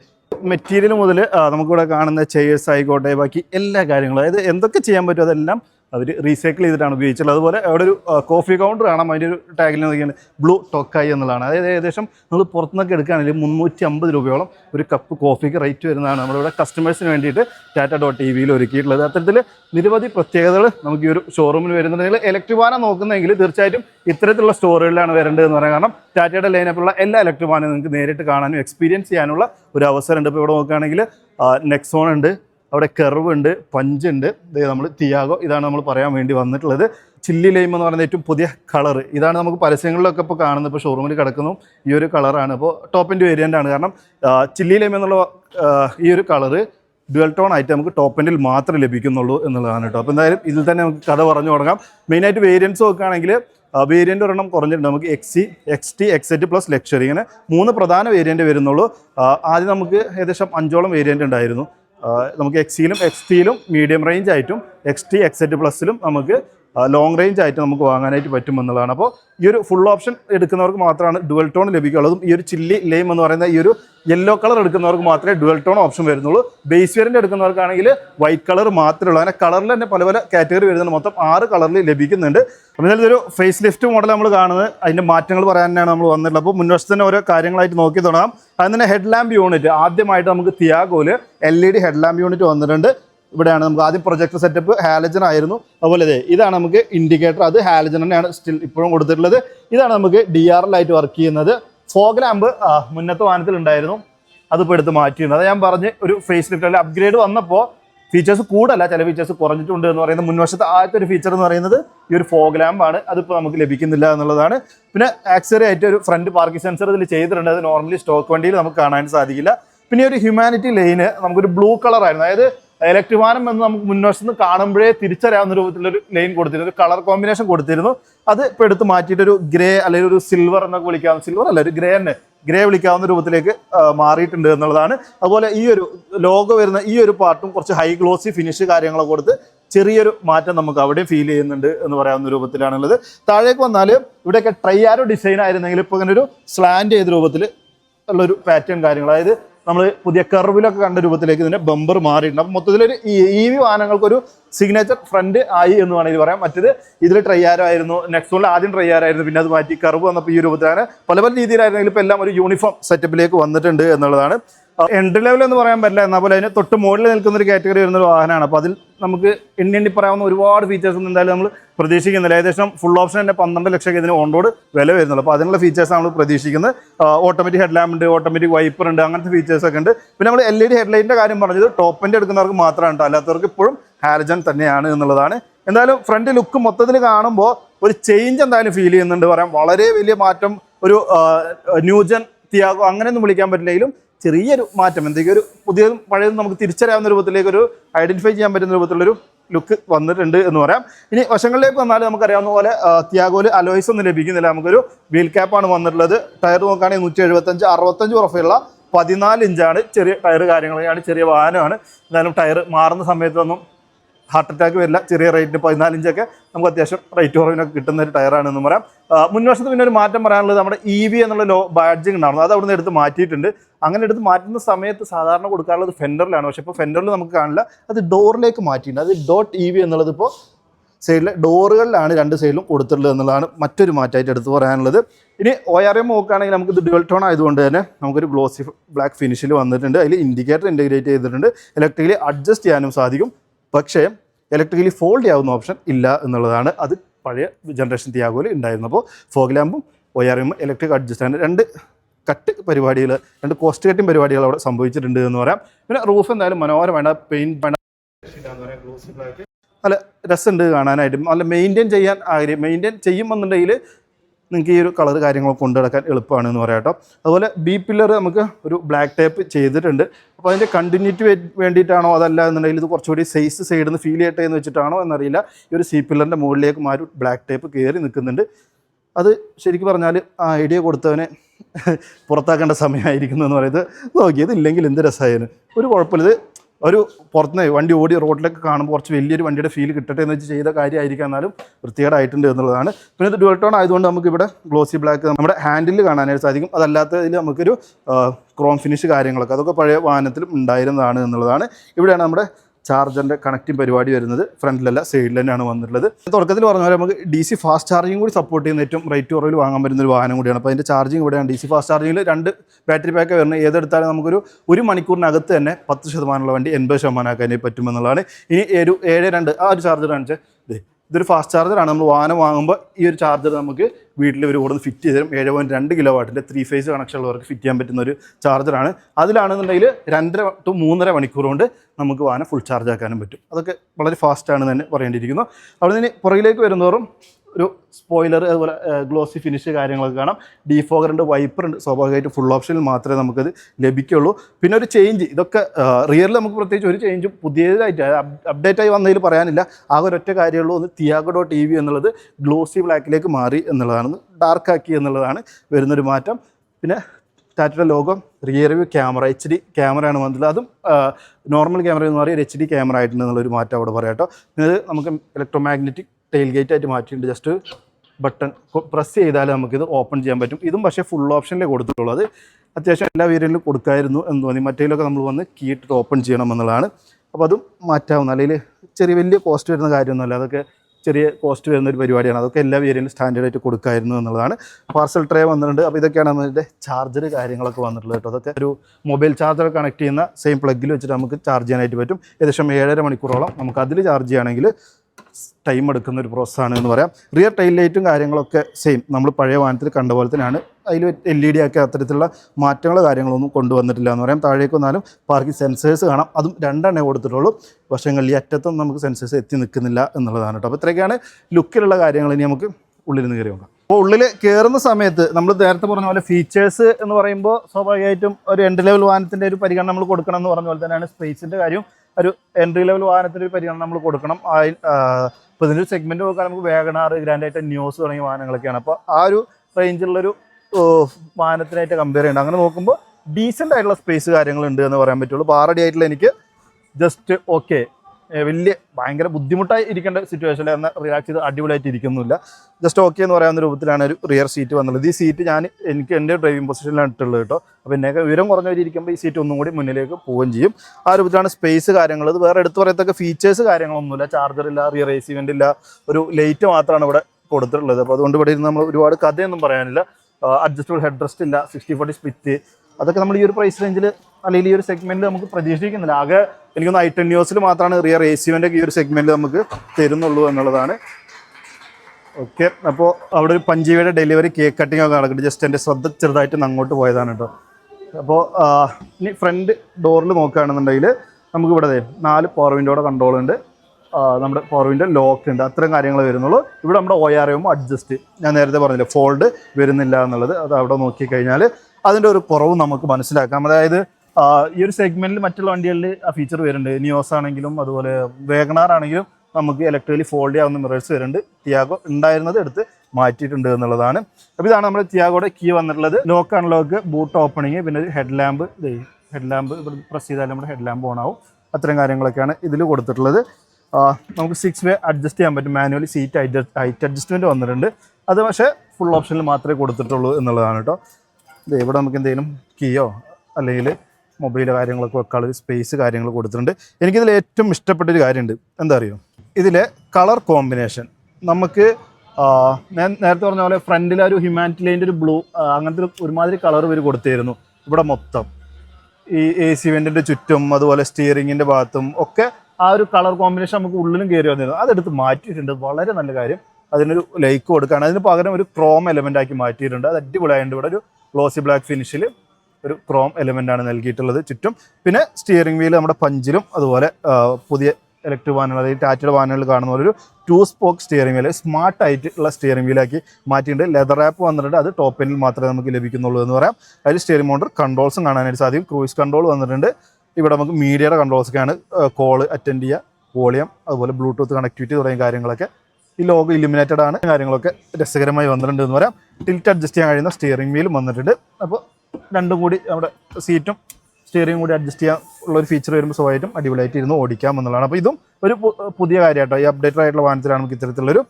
മെറ്റീരിയൽ മുതൽ നമുക്കിവിടെ കാണുന്ന ചെയേഴ്സ് ആയിക്കോട്ടെ ബാക്കി എല്ലാ കാര്യങ്ങളും. അതായത് എന്തൊക്കെ ചെയ്യാൻ പറ്റുമോ അതെല്ലാം അവർ റീസൈക്കിൾ ചെയ്തിട്ടാണ് ഉപയോഗിച്ചിട്ടുള്ളത്. അതുപോലെ അവിടെ ഒരു കോഫി കൗണ്ടർ കാണാം. അതിന്റെ ഒരു ടാഗിൽ നോക്കിയാണ് ബ്ലൂ ടൊക്കായി എന്നുള്ളതാണ്. അതായത് ഏകദേശം നമ്മൾ പുറത്തുനിന്നൊക്കെ എടുക്കുകയാണെങ്കിൽ മുന്നൂറ്റി അമ്പത് രൂപയോളം ഒരു കപ്പ് കോഫിക്ക് റേറ്റ് വരുന്നതാണ് നമ്മളിവിടെ കസ്റ്റമേഴ്സിന് വേണ്ടിയിട്ട് ടാറ്റ ഡോട്ട് ടി വിയിൽ ഒരുക്കിയിട്ടുള്ളത്. അത്തരത്തിൽ നിരവധി പ്രത്യേകതകൾ നമുക്ക് ഈ ഒരു ഷോറൂമിൽ വരുന്നുണ്ട്. നിങ്ങൾ ഇലക്ട്രിക് വാഹനം നോക്കുന്നെങ്കിൽ തീർച്ചയായിട്ടും ഇത്തരത്തിലുള്ള സ്റ്റോറുകളിലാണ് വരേണ്ടതെന്ന് പറയാം കാരണം ടാറ്റയുടെ ലൈനപ്പുള്ള എല്ലാ ഇലക്ട്രിക് വാഹനവും നിങ്ങൾക്ക് നേരിട്ട് കാണാനും എക്സ്പീരിയൻസ് ചെയ്യാനുള്ള ഒരു അവസരമുണ്ട്. ഇപ്പോൾ ഇവിടെ നോക്കുകയാണെങ്കിൽ നെക്സോൺ ഉണ്ട്. അവിടെ കെർവ് ഉണ്ട് പഞ്ച് ഉണ്ട്. നമ്മൾ തിയാഗോ ഇതാണ് നമ്മൾ പറയാൻ വേണ്ടി വന്നിട്ടുള്ളത്. ചില്ലി ലൈം എന്ന് പറയുന്ന ഏറ്റവും പുതിയ കളർ ഇതാണ് നമുക്ക് പരസ്യങ്ങളിലൊക്കെ ഇപ്പോൾ കാണുന്നത്. ഇപ്പോൾ ഷോറൂമിൽ കിടക്കുന്നു. ഈ ഒരു കളറാണ്. അപ്പോൾ ടോപ്പിന്റെ വേരിയന്റ് ആണ്. കാരണം ചില്ലി ലൈം എന്നുള്ള ഈ ഒരു കളർ ഡുവൽ ടോൺ ആയിട്ട് നമുക്ക് ടോപ്പ് എൻഡിൽ മാത്രമേ ലഭിക്കുന്നുള്ളൂ എന്നുള്ളതാണ് കേട്ടോ. അപ്പോൾ എന്തായാലും ഇതിൽ തന്നെ നമുക്ക് കഥ പറഞ്ഞു തുടങ്ങാം. മെയിനായിട്ട് വേരിയൻസ് നോക്കുകയാണെങ്കിൽ വേരിയന്റ് ഒരെണ്ണം കുറഞ്ഞിട്ടുണ്ട്. നമുക്ക് XE X T XZ plus luxury ഇങ്ങനെ മൂന്ന് പ്രധാന വേരിയന്റ് വരുന്നുള്ളൂ. ആദ്യം നമുക്ക് ഏകദേശം അഞ്ചോളം വേരിയന്റ് ഉണ്ടായിരുന്നു. നമുക്ക് എക്സിയിലും എക്സ് ടിയിലും മീഡിയം റേഞ്ച് ആയിട്ടും എക്സ് ടി എക്സെറ്റ് പ്ലസിലും നമുക്ക് ലോങ് റേഞ്ച് ആയിട്ട് നമുക്ക് വാങ്ങാനായിട്ട് പറ്റും എന്നുള്ളതാണ് അപ്പോൾ ഈ ഒരു ഫുൾ ഓപ്ഷൻ എടുക്കുന്നവർക്ക് മാത്രമാണ് ഡുവൽ ടോൺ ലഭിക്കുള്ളതും ഈ ഒരു ചില്ലി ലെയിം എന്ന് പറയുന്ന ഈ ഒരു യെല്ലോ കളർ എടുക്കുന്നവർക്ക് മാത്രമേ ഡുവൽ ടോൺ ഓപ്ഷൻ വരുന്നുള്ളൂ. ബേസ് വേരിന്റെ എടുക്കുന്നവർക്കാണെങ്കിൽ വൈറ്റ് കളർ മാത്രമേ ഉള്ളൂ. അങ്ങനെ കളറിൽ തന്നെ പല പല കാറ്റഗറി വരുന്നുണ്ട്. മൊത്തം ആറ് കളറിൽ ലഭിക്കുന്നുണ്ട്. അപ്പോൾ ഇതിൽ ഒരു ഫേസ് ലിഫ്റ്റ് മോഡൽ നമ്മൾ കാണുന്നത്. അതിന്റെ മാറ്റങ്ങൾ പറയാൻ തന്നെയാണ് നമ്മൾ വന്നിട്ടുള്ളത്. അപ്പോൾ മുൻവശത്ത് തന്നെ ഓരോ കാര്യങ്ങളായിട്ട് നോക്കി തുടങ്ങാം. അതിന് തന്നെ ഹെഡ് ലാമ്പ് യൂണിറ്റ് ആദ്യമായിട്ട് നമുക്ക് തിയാഗോൽ L E D head lamp unit വന്നിട്ടുണ്ട്. ഇവിടെയാണ് നമുക്ക് ആദ്യം പ്രൊജക്ടർ സെറ്റപ്പ് ഹാലജൻ ആയിരുന്നു. അതുപോലെ അതെ ഇതാണ് നമുക്ക് ഇൻഡിക്കേറ്റർ അത് ഹാലജൻ തന്നെയാണ് സ്റ്റിൽ ഇപ്പോഴും കൊടുത്തിട്ടുള്ളത്. ഇതാണ് നമുക്ക് ഡി ആർ എൽ വർക്ക് ചെയ്യുന്നത്. ഫോഗ് ലാമ്പ് മുന്നത്തെ വാഹനത്തിൽ ഉണ്ടായിരുന്നു. അതിപ്പോൾ എടുത്ത് മാറ്റിയിട്ടുണ്ട് അത് ഞാൻ പറഞ്ഞ് ഒരു ഫേസ് ലിഫ്റ്റ് അല്ലെങ്കിൽ അപ്ഗ്രേഡ് വന്നപ്പോൾ ഫീച്ചേഴ്സ് കൂടല്ല ചില ഫീച്ചേഴ്സ് കുറഞ്ഞിട്ടുണ്ട് എന്ന് പറയുന്നത് മുൻവശത്തെ ആദ്യത്തെ ഒരു ഫീച്ചർ എന്ന് പറയുന്നത് ഈ ഒരു ഫോഗ് ലാമ്പാണ് അതിപ്പോൾ നമുക്ക് ലഭിക്കുന്നില്ല എന്നുള്ളതാണ്. പിന്നെ ആക്സറി ആയിട്ട് ഒരു ഫ്രണ്ട് പാർക്കിംഗ് സെൻസർ ഇതിൽ ചെയ്തിട്ടുണ്ട്. അത് നോർമലി സ്റ്റോക്ക് വണ്ടിയിൽ നമുക്ക് കാണാൻ സാധിക്കില്ല. പിന്നെ ഒരു ഹ്യൂമാനിറ്റി ലൈന് നമുക്കൊരു ബ്ലൂ കളർ ആയിരുന്നു. അതായത് ഇലക്ട്രിക് വാഹനം എന്ന് നമുക്ക് മുൻവശത്ത് നിന്ന് കാണുമ്പോഴേ തിരിച്ചറിയാവുന്ന രൂപത്തിലൊരു ലൈൻ കൊടുത്തിരുന്നു. ഒരു കളർ കോമ്പിനേഷൻ കൊടുത്തിരുന്നു. അത് ഇപ്പോൾ എടുത്ത് മാറ്റിയിട്ട് ഒരു ഗ്രേ അല്ലെങ്കിൽ ഒരു സിൽവർ എന്നൊക്കെ വിളിക്കാവുന്ന സിൽവർ അല്ല ഒരു ഗ്രേ തന്നെ. ഗ്രേ വിളിക്കാവുന്ന രൂപത്തിലേക്ക് മാറിയിട്ടുണ്ട് എന്നുള്ളതാണ്. അതുപോലെ ഈ ഒരു ലോഗോ വരുന്ന ഈ ഒരു പാർട്ടും കുറച്ച് ഹൈ ഗ്ലോസി ഫിനിഷ് കാര്യങ്ങളൊക്കെ കൊടുത്ത് ചെറിയൊരു മാറ്റം നമുക്ക് അവിടെ ഫീൽ ചെയ്യുന്നുണ്ട് എന്ന് പറയാവുന്ന രൂപത്തിലാണുള്ളത്. താഴേക്ക് വന്നാൽ ഇവിടെയൊക്കെ ട്രൈ ആരോ ഡിസൈൻ ആയിരുന്നെങ്കിൽ ഇപ്പോൾ ഇങ്ങനെ ഒരു സ്ലാൻഡ് ചെയ്ത രൂപത്തിൽ ഉള്ളൊരു പാറ്റേൺ കാര്യങ്ങൾ. അതായത് നമ്മൾ പുതിയ കർവിലൊക്കെ കണ്ട രൂപത്തിലേക്ക് ഇതിന്റെ ബമ്പർ മാറിയിട്ടുണ്ട്. അപ്പം മൊത്തത്തിലൊരു ഇ വി വാഹനങ്ങൾക്കൊരു സിഗ്നേച്ചർ ഫ്രണ്ട് ആയി എന്ന് വേണമെങ്കിൽ പറയാം. മറ്റേത് ഇതിൽ ട്രൈയാരോ ആയിരുന്നു. നെക്സോണിൽ ആദ്യം ട്രയ്യാറായിരുന്നു പിന്നെ അത് മാറ്റി കർവ് വന്നപ്പോൾ ഈ രൂപത്തിലാണ് പല പല രീതിയിലായിരുന്നെങ്കിലും ഇപ്പോൾ എല്ലാം ഒരു യൂണിഫോം സെറ്റപ്പിലേക്ക് വന്നിട്ടുണ്ട് എന്നുള്ളതാണ്. എൻട്രി ലെവൽ എന്ന് പറയാൻ പറ്റില്ല. എന്നാൽ പോലെ അതിന് തൊട്ട് മുകളിൽ നിൽക്കുന്ന ഒരു കാറ്റഗറി വരുന്ന ഒരു വാഹനമാണ്. അപ്പോൾ അതിൽ നമുക്ക് എണ്ണി എണ്ണി പറയാവുന്ന ഒരുപാട് ഫീച്ചേഴ്സ് എന്തായാലും നമ്മൾ പ്രതീക്ഷിക്കുന്നില്ല. ഏകദേശം ഫുൾ ഓപ്ഷൻ തന്നെ പന്ത്രണ്ട് ലക്ഷം ഇതിന് ഓൺ റോഡ് വില വരുന്നുള്ളൂ. അപ്പോൾ അതിനുള്ള ഫീച്ചേഴ്സ് നമ്മൾ പ്രതീക്ഷിക്കുന്നത്. ഓട്ടോമാറ്റിക് ഹെഡ് ലാമ്പ് ഉണ്ട് ഓട്ടോമാറ്റിക് വൈപ്പർ ഉണ്ട് അങ്ങനത്തെ ഫീച്ചേഴ്സ് ഒക്കെ ഉണ്ട്. പിന്നെ നമ്മൾ എൽ ഇ ഡി ഹെഡ്ലൈറ്റിന്റെ കാര്യം പറഞ്ഞത് ടോപ്പിന്റെ എടുക്കുന്നവർക്ക് മാത്രമാണ് അല്ലാത്തവർക്ക് ഇപ്പോഴും ഹാലജൻ തന്നെയാണ് എന്നുള്ളതാണ്. എന്തായാലും ഫ്രണ്ട് ലുക്ക് മൊത്തത്തിൽ കാണുമ്പോൾ ഒരു ചേഞ്ച് എന്തായാലും ഫീൽ ചെയ്യുന്നുണ്ട്. പറയാം വളരെ വലിയ മാറ്റം ഒരു ന്യൂജൻ തിയാഗോ അങ്ങനെയൊന്നും വിളിക്കാൻ പറ്റില്ലെങ്കിലും ചെറിയൊരു മാറ്റം എന്തെങ്കിലും ഒരു പുതിയതും പഴയതും നമുക്ക് തിരിച്ചറിയാവുന്ന രൂപത്തിലേക്ക് ഒരു ഐഡന്റിഫൈ ചെയ്യാൻ പറ്റുന്ന രൂപത്തിലുള്ളൊരു ലുക്ക് വന്നിട്ടുണ്ട് എന്ന് പറയാം. ഇനി വശങ്ങളിലേക്ക് വന്നാൽ നമുക്കറിയാവുന്ന പോലെ ത്യാഗോൽ അലോയ്സ് ഒന്നും ലഭിക്കുന്നില്ല. നമുക്കൊരു വീൽ ക്യാപ്പാണ് വന്നിട്ടുള്ളത്. ടയർ നോക്കുകയാണെങ്കിൽ നൂറ്റി എഴുപത്തഞ്ച് അറുപത്തഞ്ച് ഉറപ്പുള്ള പതിനാല് ഇഞ്ചാണ് ചെറിയ ടയർ കാര്യങ്ങളൊക്കെയാണ് ചെറിയ വാഹനമാണ്. എന്തായാലും ടയർ മാറുന്ന സമയത്തൊന്നും ഹാർട്ട് അറ്റാക്ക് വരില്ല. ചെറിയ റേറ്റിന് പതിനാലിഞ്ചൊക്കെ നമുക്ക് അത്യാവശ്യം റേറ്റ് കുറവിനൊക്കെ കിട്ടുന്ന ഒരു ടയറാണ് എന്ന് പറയാം മുൻവശത്ത് പിന്നെ ഒരു മാറ്റം പറയാനുള്ളത് നമ്മുടെ ഇ വി എന്നുള്ള ലോ ബാഡ്ജിങ് ഉണ്ടായിരുന്നു. അത് അവിടുന്ന് എടുത്ത് മാറ്റിയിട്ടുണ്ട്. അങ്ങനെ എടുത്ത് മാറ്റുന്ന സമയത്ത് സാധാരണ കൊടുക്കാറുള്ളത് ഫെൻഡറിലാണ് പക്ഷേ ഇപ്പോൾ ഫെൻഡറിൽ നമുക്ക് കാണില്ല. അത് ഡോറിലേക്ക് മാറ്റിയിട്ടുണ്ട്. അത് ഡോട്ട് ഇ വി എന്നുള്ളത് ഇപ്പോൾ സൈഡിലെ ഡോറുകളിലാണ് രണ്ട് സൈഡിലും കൊടുത്തിട്ടുള്ളത് എന്നുള്ളതാണ് മറ്റൊരു മാറ്റമായിട്ട് എടുത്ത് പറയാനുള്ളത്. ഇനി ഒ ആർ എം നോക്കുകയാണെങ്കിൽ നമുക്ക് ഇത് ഡുവൽ ടോൺ ആയതുകൊണ്ട് തന്നെ നമുക്കൊരു ഗ്ലോസി ബ്ലാക്ക് ഫിനിഷിൽ വന്നിട്ടുണ്ട്. അതിൽ ഇൻഡിക്കേറ്റർ ഇന്റഗ്രേറ്റ് ചെയ്തിട്ടുണ്ട്. ഇലക്ട്രിക്കലി അഡ്ജസ്റ്റ് ചെയ്യാനും സാധിക്കും. പക്ഷേ ഇലക്ട്രിക്കലി ഫോൾഡ് ചെയ്യാവുന്ന ഓപ്ഷൻ ഇല്ല എന്നുള്ളതാണ് അത് പഴയ ജനറേഷൻ തിയാഗോയിൽ ഉണ്ടായിരുന്നു അപ്പോൾ ഫോഗ് ലാമ്പും ഒ ആർ എമ്മും ഇലക്ട്രിക് അഡ്ജസ്റ്റ് രണ്ട് കട്ട് പരിപാടികൾ രണ്ട് കോസ്റ്റ് കട്ടിങ് പരിപാടികൾ അവിടെ സംഭവിച്ചിട്ടുണ്ട് എന്ന് പറയാം. പിന്നെ റൂഫ് എന്തായാലും മനോഹരമാണ്. പെയിന്റ് വേണ്ട. നല്ല രസമുണ്ട് കാണാനായിട്ട്. നല്ല മെയിന്റെയിൻ ചെയ്യാൻ ആഗ്രഹം. മെയിന്റെയിൻ ചെയ്യുമെന്നുണ്ടെങ്കിൽ നിങ്ങൾക്ക് ഈ ഒരു കളർ കാര്യങ്ങളൊക്കെ കൊണ്ടു നടക്കാൻ എളുപ്പമാണ് എന്ന് പറയാം കേട്ടോ. അതുപോലെ ബി പില്ലർ നമുക്ക് ഒരു ബ്ലാക്ക് ടേപ്പ് ചെയ്തിട്ടുണ്ട്. അപ്പോൾ അതിന്റെ കണ്ടിന്യൂറ്റി വേണ്ടിയിട്ടാണോ അതല്ല എന്നുണ്ടെങ്കിൽ ഇത് കുറച്ചുകൂടി സൈസ് സൈഡിൽ നിന്ന് ഫീൽ ചെയ്യട്ടെ എന്ന് വെച്ചിട്ടാണോ എന്നറിയില്ല. ഈ ഒരു സി പില്ലറിന്റെ മുകളിലേക്ക് മാറി ബ്ലാക്ക് ടേപ്പ് കയറി നിൽക്കുന്നുണ്ട്. അത് ശരിക്കും പറഞ്ഞാൽ ആ ഐഡിയ കൊടുത്തവനെ (laughs) പുറത്താക്കേണ്ട സമയമായിരിക്കുന്നു എന്ന് പറയുന്നത്. നോക്കിയത് ഇല്ലെങ്കിൽ എന്ത് രസമായിരുന്നു ഒരു കുഴപ്പമില്ല. ഒരു പുറത്തുനിന്ന് വണ്ടി ഓടി റോഡിലൊക്കെ കാണുമ്പോൾ കുറച്ച് വലിയൊരു വണ്ടിയുടെ ഫീൽ കിട്ടട്ടെ എന്ന് വെച്ച് ചെയ്ത കാര്യമായിരിക്കാം. എന്നാലും വൃത്തികേടായിട്ടുണ്ട് എന്നുള്ളതാണ്. പിന്നെ ഇത് ഡുവൽ ടോൺ ആയതുകൊണ്ട് നമുക്ക് ഇവിടെ ഗ്ലോസി ബ്ലാക്ക് നമ്മുടെ ഹാൻഡിൽ കാണാനായിട്ട് സാധിക്കും. അതല്ലാത്തതിൽ നമുക്കൊരു ക്രോം ഫിനിഷ് കാര്യങ്ങളൊക്കെ അതൊക്കെ പഴയ വാഹനത്തിലും ഉണ്ടായിരുന്നതാണ് എന്നുള്ളതാണ്. ഇവിടെയാണ് നമ്മുടെ ചാർജറിന്റെ കണക്റ്റിംഗ് പരിപാടി വരുന്നത് ഫ്രണ്ടിലല്ല സൈഡിൽ തന്നെയാണ് വന്നിട്ടുള്ളത്. തുടക്കത്തിൽ പറഞ്ഞ പോലെ നമുക്ക് ഡി സി ഫാസ്റ്റ് ചാർജിങ് കൂടി സപ്പോർട്ട് ചെയ്യുന്ന ഏറ്റവും റേറ്റ് കുറവിൽ വാങ്ങാൻ പറ്റുന്ന ഒരു വാഹനം കൂടിയാണ്. അപ്പോൾ അതിന്റെ ചാർജിങ് ഇവിടെയാണ്. ഡി സി ഫാസ്റ്റ് ചാർജിങ്ങിൽ രണ്ട് ബാറ്ററി പാക്ക് വരുന്നത്. ഏതെടുത്താലും നമുക്കൊരു ഒരു മണിക്കൂറിനകത്ത് തന്നെ പത്ത് ശതമാനമുള്ള വണ്ടി എൺപത് ശതമാനമാക്കാനേ പറ്റുമെന്നുള്ളതാണ്. ഇനി ഒരു ഏഴ് രണ്ട് ആ ഒരു ചാർജർ കാണിച്ചാൽ ദേ ഇതൊരു ഫാസ്റ്റ് ചാർജറാണ് നമ്മൾ വാഹനം വാങ്ങുമ്പോൾ ഈ ഒരു ചാർജർ നമുക്ക് വീട്ടിൽ ഒരു കൂടുതൽ ഫിറ്റ് ചെയ്ത് തരും. ഏഴ് പോയിന്റ് രണ്ട് കിലോ വാട്ടിന്റെ ത്രീ ഫേസ് കണക്ഷൻ ഉള്ളവർക്ക് ഫിറ്റ് ചെയ്യാൻ പറ്റുന്ന ഒരു ചാർജറാണ് അതിലാണെന്നുണ്ടെങ്കിൽ രണ്ടര ടു മൂന്നര മണിക്കൂർ കൊണ്ട് നമുക്ക് വാഹനം ഫുൾ ചാർജ് ആക്കാനും പറ്റും. അതൊക്കെ വളരെ ഫാസ്റ്റാണ് തന്നെ പറയേണ്ടിയിരിക്കുന്നു. അവിടെ നിന്ന് പുറകിലേക്ക് വരുന്നതോറും ഒരു സ്പോയിലർ അതുപോലെ ഗ്ലോസി ഫിനിഷ് കാര്യങ്ങളൊക്കെ കാണാം. വൈപ്പർ ഉണ്ട്. സ്വാഭാവികമായിട്ട് ഫുൾ ഓപ്ഷനിൽ മാത്രമേ നമുക്കത് ലഭിക്കുള്ളൂ. പിന്നെ ഒരു ചേഞ്ച് ഇതൊക്കെ റിയറിൽ നമുക്ക് പ്രത്യേകിച്ച് ഒരു ചേഞ്ചും പുതിയതായിട്ട് അപ്ഡേറ്റ് ആയി വന്നതിൽ പറയാനില്ല. ആ ഒരൊറ്റ കാര്യമുള്ളൂ ഒന്ന് തിയാഗോ ടി വി എന്നുള്ളത് ഗ്ലോസി ബ്ലാക്കിലേക്ക് മാറി എന്നുള്ളതാണ് ഡാർക്ക് ആക്കി എന്നുള്ളതാണ് വരുന്നൊരു മാറ്റം. പിന്നെ ടാറ്റയുടെ ലോകം rear view camera H D ക്യാമറയാണ് വന്നത് അതും നോർമൽ ക്യാമറ എന്ന് പറയുന്നത് എച്ച് ഡി ക്യാമറ ആയിട്ടുണ്ടെന്നുള്ളൊരു മാറ്റം അവിടെ പറയാം കേട്ടോ. ഇത് നമുക്ക് ഇലക്ട്രോമാഗ്നറ്റിക് ടെയിൽ ഗേറ്റ് ആയിട്ട് മാറ്റിയിട്ടുണ്ട്. ജസ്റ്റ് ബട്ടൺ പ്രസ് ചെയ്താൽ നമുക്കിത് ഓപ്പൺ ചെയ്യാൻ പറ്റും. ഇതും പക്ഷേ ഫുൾ ഓപ്ഷനിലേ കൊടുത്തിട്ടുള്ളൂ. അത് അത്യാവശ്യം എല്ലാ വേരിയന്റിലും കൊടുക്കായിരുന്നു എന്ന് തോന്നി. മറ്റേലൊക്കെ നമ്മൾ വന്ന് കീ ഇട്ടിട്ട് ഓപ്പൺ ചെയ്യണം എന്നുള്ളതാണ്. അപ്പോൾ അതും മാറ്റാവുന്ന അല്ലെങ്കിൽ ചെറിയ വലിയ കോസ്റ്റ് വരുന്ന കാര്യമൊന്നുമല്ല. അതൊക്കെ ചെറിയ കോസ്റ്റ് വരുന്ന ഒരു പരിപാടിയാണ്. അതൊക്കെ എല്ലാ വേരിയന്റും സ്റ്റാൻഡേർഡായിട്ട് കൊടുക്കായിരുന്നു എന്നുള്ളതാണ്. പാർസൽ ട്രേ വന്നിട്ടുണ്ട്. അപ്പോൾ ഇതൊക്കെയാണ് നമ്മുടെ ചാർജർ കാര്യങ്ങളൊക്കെ വന്നിട്ടുള്ളത് കേട്ടോ. അതൊക്കെ ഒരു മൊബൈൽ ചാർജർ കണക്ട് ചെയ്യുന്ന സെയിം പ്ലഗിൽ വെച്ചിട്ട് നമുക്ക് ചാർജ് ചെയ്യാനായിട്ട് പറ്റും. ഏകദേശം ഏഴര മണിക്കൂറോളം നമുക്ക് അതിൽ ചാർജ് ചെയ്യുകയാണെങ്കിൽ ടൈം എടുക്കുന്ന ഒരു പ്രോസസ്സാണ് എന്ന് പറയാം. റിയർ ടൈൽ ലൈറ്റും കാര്യങ്ങളൊക്കെ സെയിം നമ്മൾ പഴയ വാഹനത്തിൽ കണ്ട പോലെ തന്നെയാണ്. അതിൽ എൽ ഇ ഡി ഒക്കെ അത്തരത്തിലുള്ള മാറ്റങ്ങൾ കാര്യങ്ങളൊന്നും കൊണ്ടുവന്നിട്ടില്ല എന്ന് പറയാം. താഴേക്ക് വന്നാലും പാർക്കിംഗ് സെൻസേഴ്സ് കാണാം. അതും രണ്ടെണ്ണേ കൊടുത്തിട്ടുള്ളൂ. വശങ്ങളിൽ ഈ അറ്റത്തും നമുക്ക് സെൻസേഴ്സ് എത്തി നിൽക്കുന്നില്ല എന്നുള്ളതാണ് കേട്ടോ. അപ്പോൾ ഇത്രയൊക്കെയാണ് ലുക്കിലുള്ള കാര്യങ്ങൾ ഇനി നമുക്ക് ഉള്ളിൽ നിന്ന് കയറി നോക്കാം. അപ്പോൾ ഉള്ളിൽ കയറുന്ന സമയത്ത് നമ്മൾ നേരത്തെ പറഞ്ഞ പോലെ ഫീച്ചേഴ്സ് എന്ന് പറയുമ്പോൾ സ്വാഭാവികമായിട്ടും ഒരു എൻഡ് ലെവൽ വാഹനത്തിന്റെ ഒരു പരിഗണന നമ്മൾ കൊടുക്കണം എന്ന് പറഞ്ഞ പോലെ തന്നെയാണ് സ്പേസിന്റെ കാര്യം. ഒരു എൻട്രി ലെവൽ വാഹനത്തിന്റെ ഒരു പരിഗണന നമ്മൾ കൊടുക്കണം. ഇപ്പോൾ ഇതിന്റെ സെഗ്മെന്റ് നോക്കാൻ നമുക്ക് വേഗണാർ ഗ്രാൻഡ് ആയിട്ട് ന്യൂസ് തുടങ്ങിയ വാഹനങ്ങളൊക്കെയാണ്. അപ്പോൾ ആ ഒരു റേഞ്ചിലുള്ളൊരു വാഹനത്തിനായിട്ട് കമ്പയർ ചെയ്യണം അങ്ങനെ നോക്കുമ്പോൾ ഡീസന്റ് ആയിട്ടുള്ള സ്പേസ് കാര്യങ്ങളുണ്ട് എന്ന് പറയാൻ പറ്റുള്ളൂ. അപ്പോൾ ആറടി ആയിട്ടുള്ള എനിക്ക് ജസ്റ്റ് ഓക്കെ വലിയ ഭയങ്കര ബുദ്ധിമുട്ടായി ഇരിക്കേണ്ട സിറ്റുവേഷനിൽ എന്നാൽ റിലാക്സ് ചെയ്ത് അടിപൊളിയായിട്ട് ഇരിക്കുന്നില്ല ജസ്റ്റ് ഓക്കെ എന്ന് പറയാവുന്ന രൂപത്തിലാണ് ഒരു റിയർ സീറ്റ് വന്നുള്ളത് ഈ സീറ്റ് ഞാൻ എനിക്ക് എന്റെ ഡ്രൈവിംഗ് പൊസിഷനിലാണ് ഇട്ടുള്ളത് കേട്ടോ. അപ്പോൾ എന്നെ വിവരം കുറഞ്ഞവരിയ്ക്കുമ്പോൾ ഈ സീറ്റ് ഒന്നും കൂടി മുന്നിലേക്ക് പോവുകയും ചെയ്യും. ആ രൂപത്തിലാണ് സ്പേസ് കാര്യങ്ങൾ. ഇത് വേറെ എടുത്ത് പറയത്തൊക്കെ ഫീച്ചേഴ്സ് കാര്യങ്ങളൊന്നുമില്ല. ചാർജർ ഇല്ല റിയർ എ സി ഇല്ല. ഒരു ലൈറ്റ് മാത്രമാണ് ഇവിടെ കൊടുത്തിട്ടുള്ളത്. അപ്പോൾ അതുകൊണ്ട് ഇവിടെ ഇരുന്ന് നമ്മൾ ഒരുപാട് കഥയൊന്നും പറയാനില്ല. അഡ്ജസ്റ്റബിൾ ഹെഡ് റെസ്റ്റ് ഇല്ല സിക്സ്റ്റി ഫോർട്ടി സ്പിറ്റ് അതൊക്കെ നമ്മൾ ഈ ഒരു പ്രൈസ് റേഞ്ചിൽ അല്ലെങ്കിൽ ഈ ഒരു സെഗ്മെന്റ് നമുക്ക് പ്രതീക്ഷിക്കുന്നില്ല. ആകെ എനിക്ക് ഐ ടെൻ ന്യൂസിൽ മാത്രമാണ് റിയർ എ സി വെന്റെ ഈ ഒരു സെഗ്മെന്റ് നമുക്ക് തരുന്നുള്ളൂ എന്നുള്ളതാണ്. ഓക്കെ അപ്പോൾ അവിടെ ഒരു പഞ്ചീവയുടെ ഡെലിവറി കേക്ക് കട്ടിംഗ് ഒക്കെ നടക്കുന്നുണ്ട്. ജസ്റ്റ് എന്റെ ശ്രദ്ധ ചെറുതായിട്ട് അങ്ങോട്ട് പോയതാണ് കേട്ടോ. അപ്പോൾ ഇനി ഫ്രണ്ട് ഡോറിൽ നോക്കുകയാണെന്നുണ്ടെങ്കിൽ നമുക്ക് ഇവിടെ ദേ നാല് പവർ വിൻഡോയുടെ കൺട്രോൾ ഉണ്ട്. നമ്മുടെ പവർ വിൻഡോ ലോക്ക് ഉണ്ട്. അത്രയും കാര്യങ്ങൾ വരുന്നുള്ളൂ. ഇവിടെ നമ്മുടെ ഒ ആർ എം അഡ്ജസ്റ്റ് ഞാൻ നേരത്തെ പറഞ്ഞില്ല ഫോൾഡ് വരുന്നില്ല എന്നുള്ളത്. അത് അവിടെ നോക്കിക്കഴിഞ്ഞാൽ അതിന്റെ ഒരു കുറവ് നമുക്ക് മനസ്സിലാക്കാം. അതായത് ഈ ഒരു സെഗ്മെന്റിൽ മറ്റുള്ള വണ്ടികളിൽ ആ ഫീച്ചർ വരുന്നുണ്ട്. നിയോസ് ആണെങ്കിലും അതുപോലെ വേഗണാർ ആണെങ്കിലും നമുക്ക് ഇലക്ട്രിക്കലി ഫോൾഡ് ചെയ്യാവുന്ന മിറേഴ്സ് വരുന്നുണ്ട്. ടിയാഗോ ഉണ്ടായിരുന്നത് എടുത്ത് മാറ്റിയിട്ടുണ്ട് എന്നുള്ളതാണ്. അപ്പോൾ ഇതാണ് നമ്മുടെ ടിയാഗോയുടെ കീ വന്നിട്ടുള്ളത്. ലോക്ക് അൺലോക്ക് ബൂട്ട് ഓപ്പണിങ് പിന്നെ head lamp head lamp press ചെയ്താൽ നമ്മുടെ ഹെഡ് ലാമ്പ് ഓൺ ആവും. അത്രയും കാര്യങ്ങളൊക്കെയാണ് ഇതിൽ കൊടുത്തിട്ടുള്ളത്. നമുക്ക് സിക്സ് വേ അഡ്ജസ്റ്റ് ചെയ്യാൻ പറ്റും. മാനുവലി സീറ്റ് ഹൈറ്റ് അഡ്ജസ്റ്റ്മെന്റ് വന്നിട്ടുണ്ട്. അത് പക്ഷേ ഫുൾ ഓപ്ഷനിൽ മാത്രമേ കൊടുത്തിട്ടുള്ളൂ എന്നുള്ളതാണ് കേട്ടോ. ഇവിടെ നമുക്ക് എന്തെങ്കിലും കീയോ അല്ലെങ്കിൽ മൊബൈൽ കാര്യങ്ങളൊക്കെ വെക്കാനുള്ള സ്പേസ് കാര്യങ്ങൾ കൊടുത്തിട്ടുണ്ട്. എനിക്കിതിൽ ഏറ്റവും ഇഷ്ടപ്പെട്ടൊരു കാര്യമുണ്ട്. എന്താ അറിയോ? ഇതിലെ കളർ കോമ്പിനേഷൻ നമുക്ക് ഞാൻ നേരത്തെ പറഞ്ഞ പോലെ ഫ്രണ്ടിൽ ഒരു ഹ്യൂമാനിറ്റി ലൈന്റെ ഒരു ബ്ലൂ അങ്ങനത്തെ ഒരുമാതിരി കളർ ഇവർ കൊടുത്തിരുന്നു. ഇവിടെ മൊത്തം. ഈ എ സി വെന്റിന്റെ ചുറ്റും അതുപോലെ സ്റ്റിയറിങ്ങിന്റെ ഭാഗത്തും ഒക്കെ ആ ഒരു കളർ കോമ്പിനേഷൻ നമുക്ക് ഉള്ളിലും കയറി വന്നിരുന്നു. അതെടുത്ത് മാറ്റിയിട്ടുണ്ട്. വളരെ നല്ല കാര്യം. അതിനൊരു ലൈക്ക് കൊടുക്കുകയാണ് അതിന് പകരം ഒരു ക്രോം എലമെന്റ് ആക്കി മാറ്റിയിട്ടുണ്ട്. അത് അടിപൊളിയായിട്ടുണ്ട്. ഇവിടെ ഒരു ഗ്ലോസി ബ്ലാക്ക് ഫിനിഷിൽ ഒരു ക്രോം എലമെന്റ് ആണ് നൽകിയിട്ടുള്ളത് ചുറ്റും. പിന്നെ സ്റ്റിയറിംഗ് വീൽ നമ്മുടെ പഞ്ചിലും അതുപോലെ പുതിയ ഇലക്ട്രിക് വാഹനങ്ങൾ അതായത് ടാറ്റയുടെ വാഹനങ്ങളിൽ കാണുന്ന പോലെ ഒരു two spoke steering wheel smart ആയിട്ടുള്ള സ്റ്റിയറിംഗ് വീലാക്കി മാറ്റിയിട്ടുണ്ട്. ലെതർ ആപ്പ് വന്നിട്ടുണ്ട്. അത് ടോപ്പ് എൻഡിൽ മാത്രമേ നമുക്ക് ലഭിക്കുന്നുള്ളൂ എന്ന് പറയാം. അതിൽ സ്റ്റിയറിംഗ് മോണ്ടർ കൺട്രോൾസും കാണാനായിട്ട് സാധിക്കും. ക്രൂയിസ് കൺട്രോൾ വന്നിട്ടുണ്ട്. ഇവിടെ നമുക്ക് മീഡിയയുടെ കൺട്രോൾസൊക്കെയാണ് കോൾ അറ്റൻഡ് ചെയ്യുക വോളിയം അതുപോലെ ബ്ലൂടൂത്ത് കണക്ടിവിറ്റി തുടങ്ങിയ കാര്യങ്ങളൊക്കെ. ഈ ലോഗ് ഇലിമിനേറ്റഡ് ആണ്. കാര്യങ്ങളൊക്കെ രസകരമായി വന്നിട്ടുണ്ട് എന്ന് പറയാം. ടിൽറ്റ് അഡ്ജസ്റ്റ് ചെയ്യാൻ കഴിയുന്ന സ്റ്റിയറിംഗ് വീലും വന്നിട്ടുണ്ട്. അപ്പോൾ രണ്ടും കൂടി നമ്മുടെ സീറ്റും സ്റ്റിയറിംഗ് കൂടി അഡ്ജസ്റ്റ് ചെയ്യാൻ ഉള്ള ഒരു ഫീച്ചർ വരുമ്പോൾ സ്വായിട്ടും അടിപൊളിയായിട്ട് ഇരുന്ന് ഓടിക്കാം എന്നുള്ളതാണ് അപ്പോൾ ഇതും ഒരു പുതിയ കാര്യമായിട്ടോ ഈ അപ്ഡേറ്റഡ് ആയിട്ടുള്ള വാഹനത്തിലാണ് നമുക്ക് ഇത്തരത്തിലുള്ളൊരു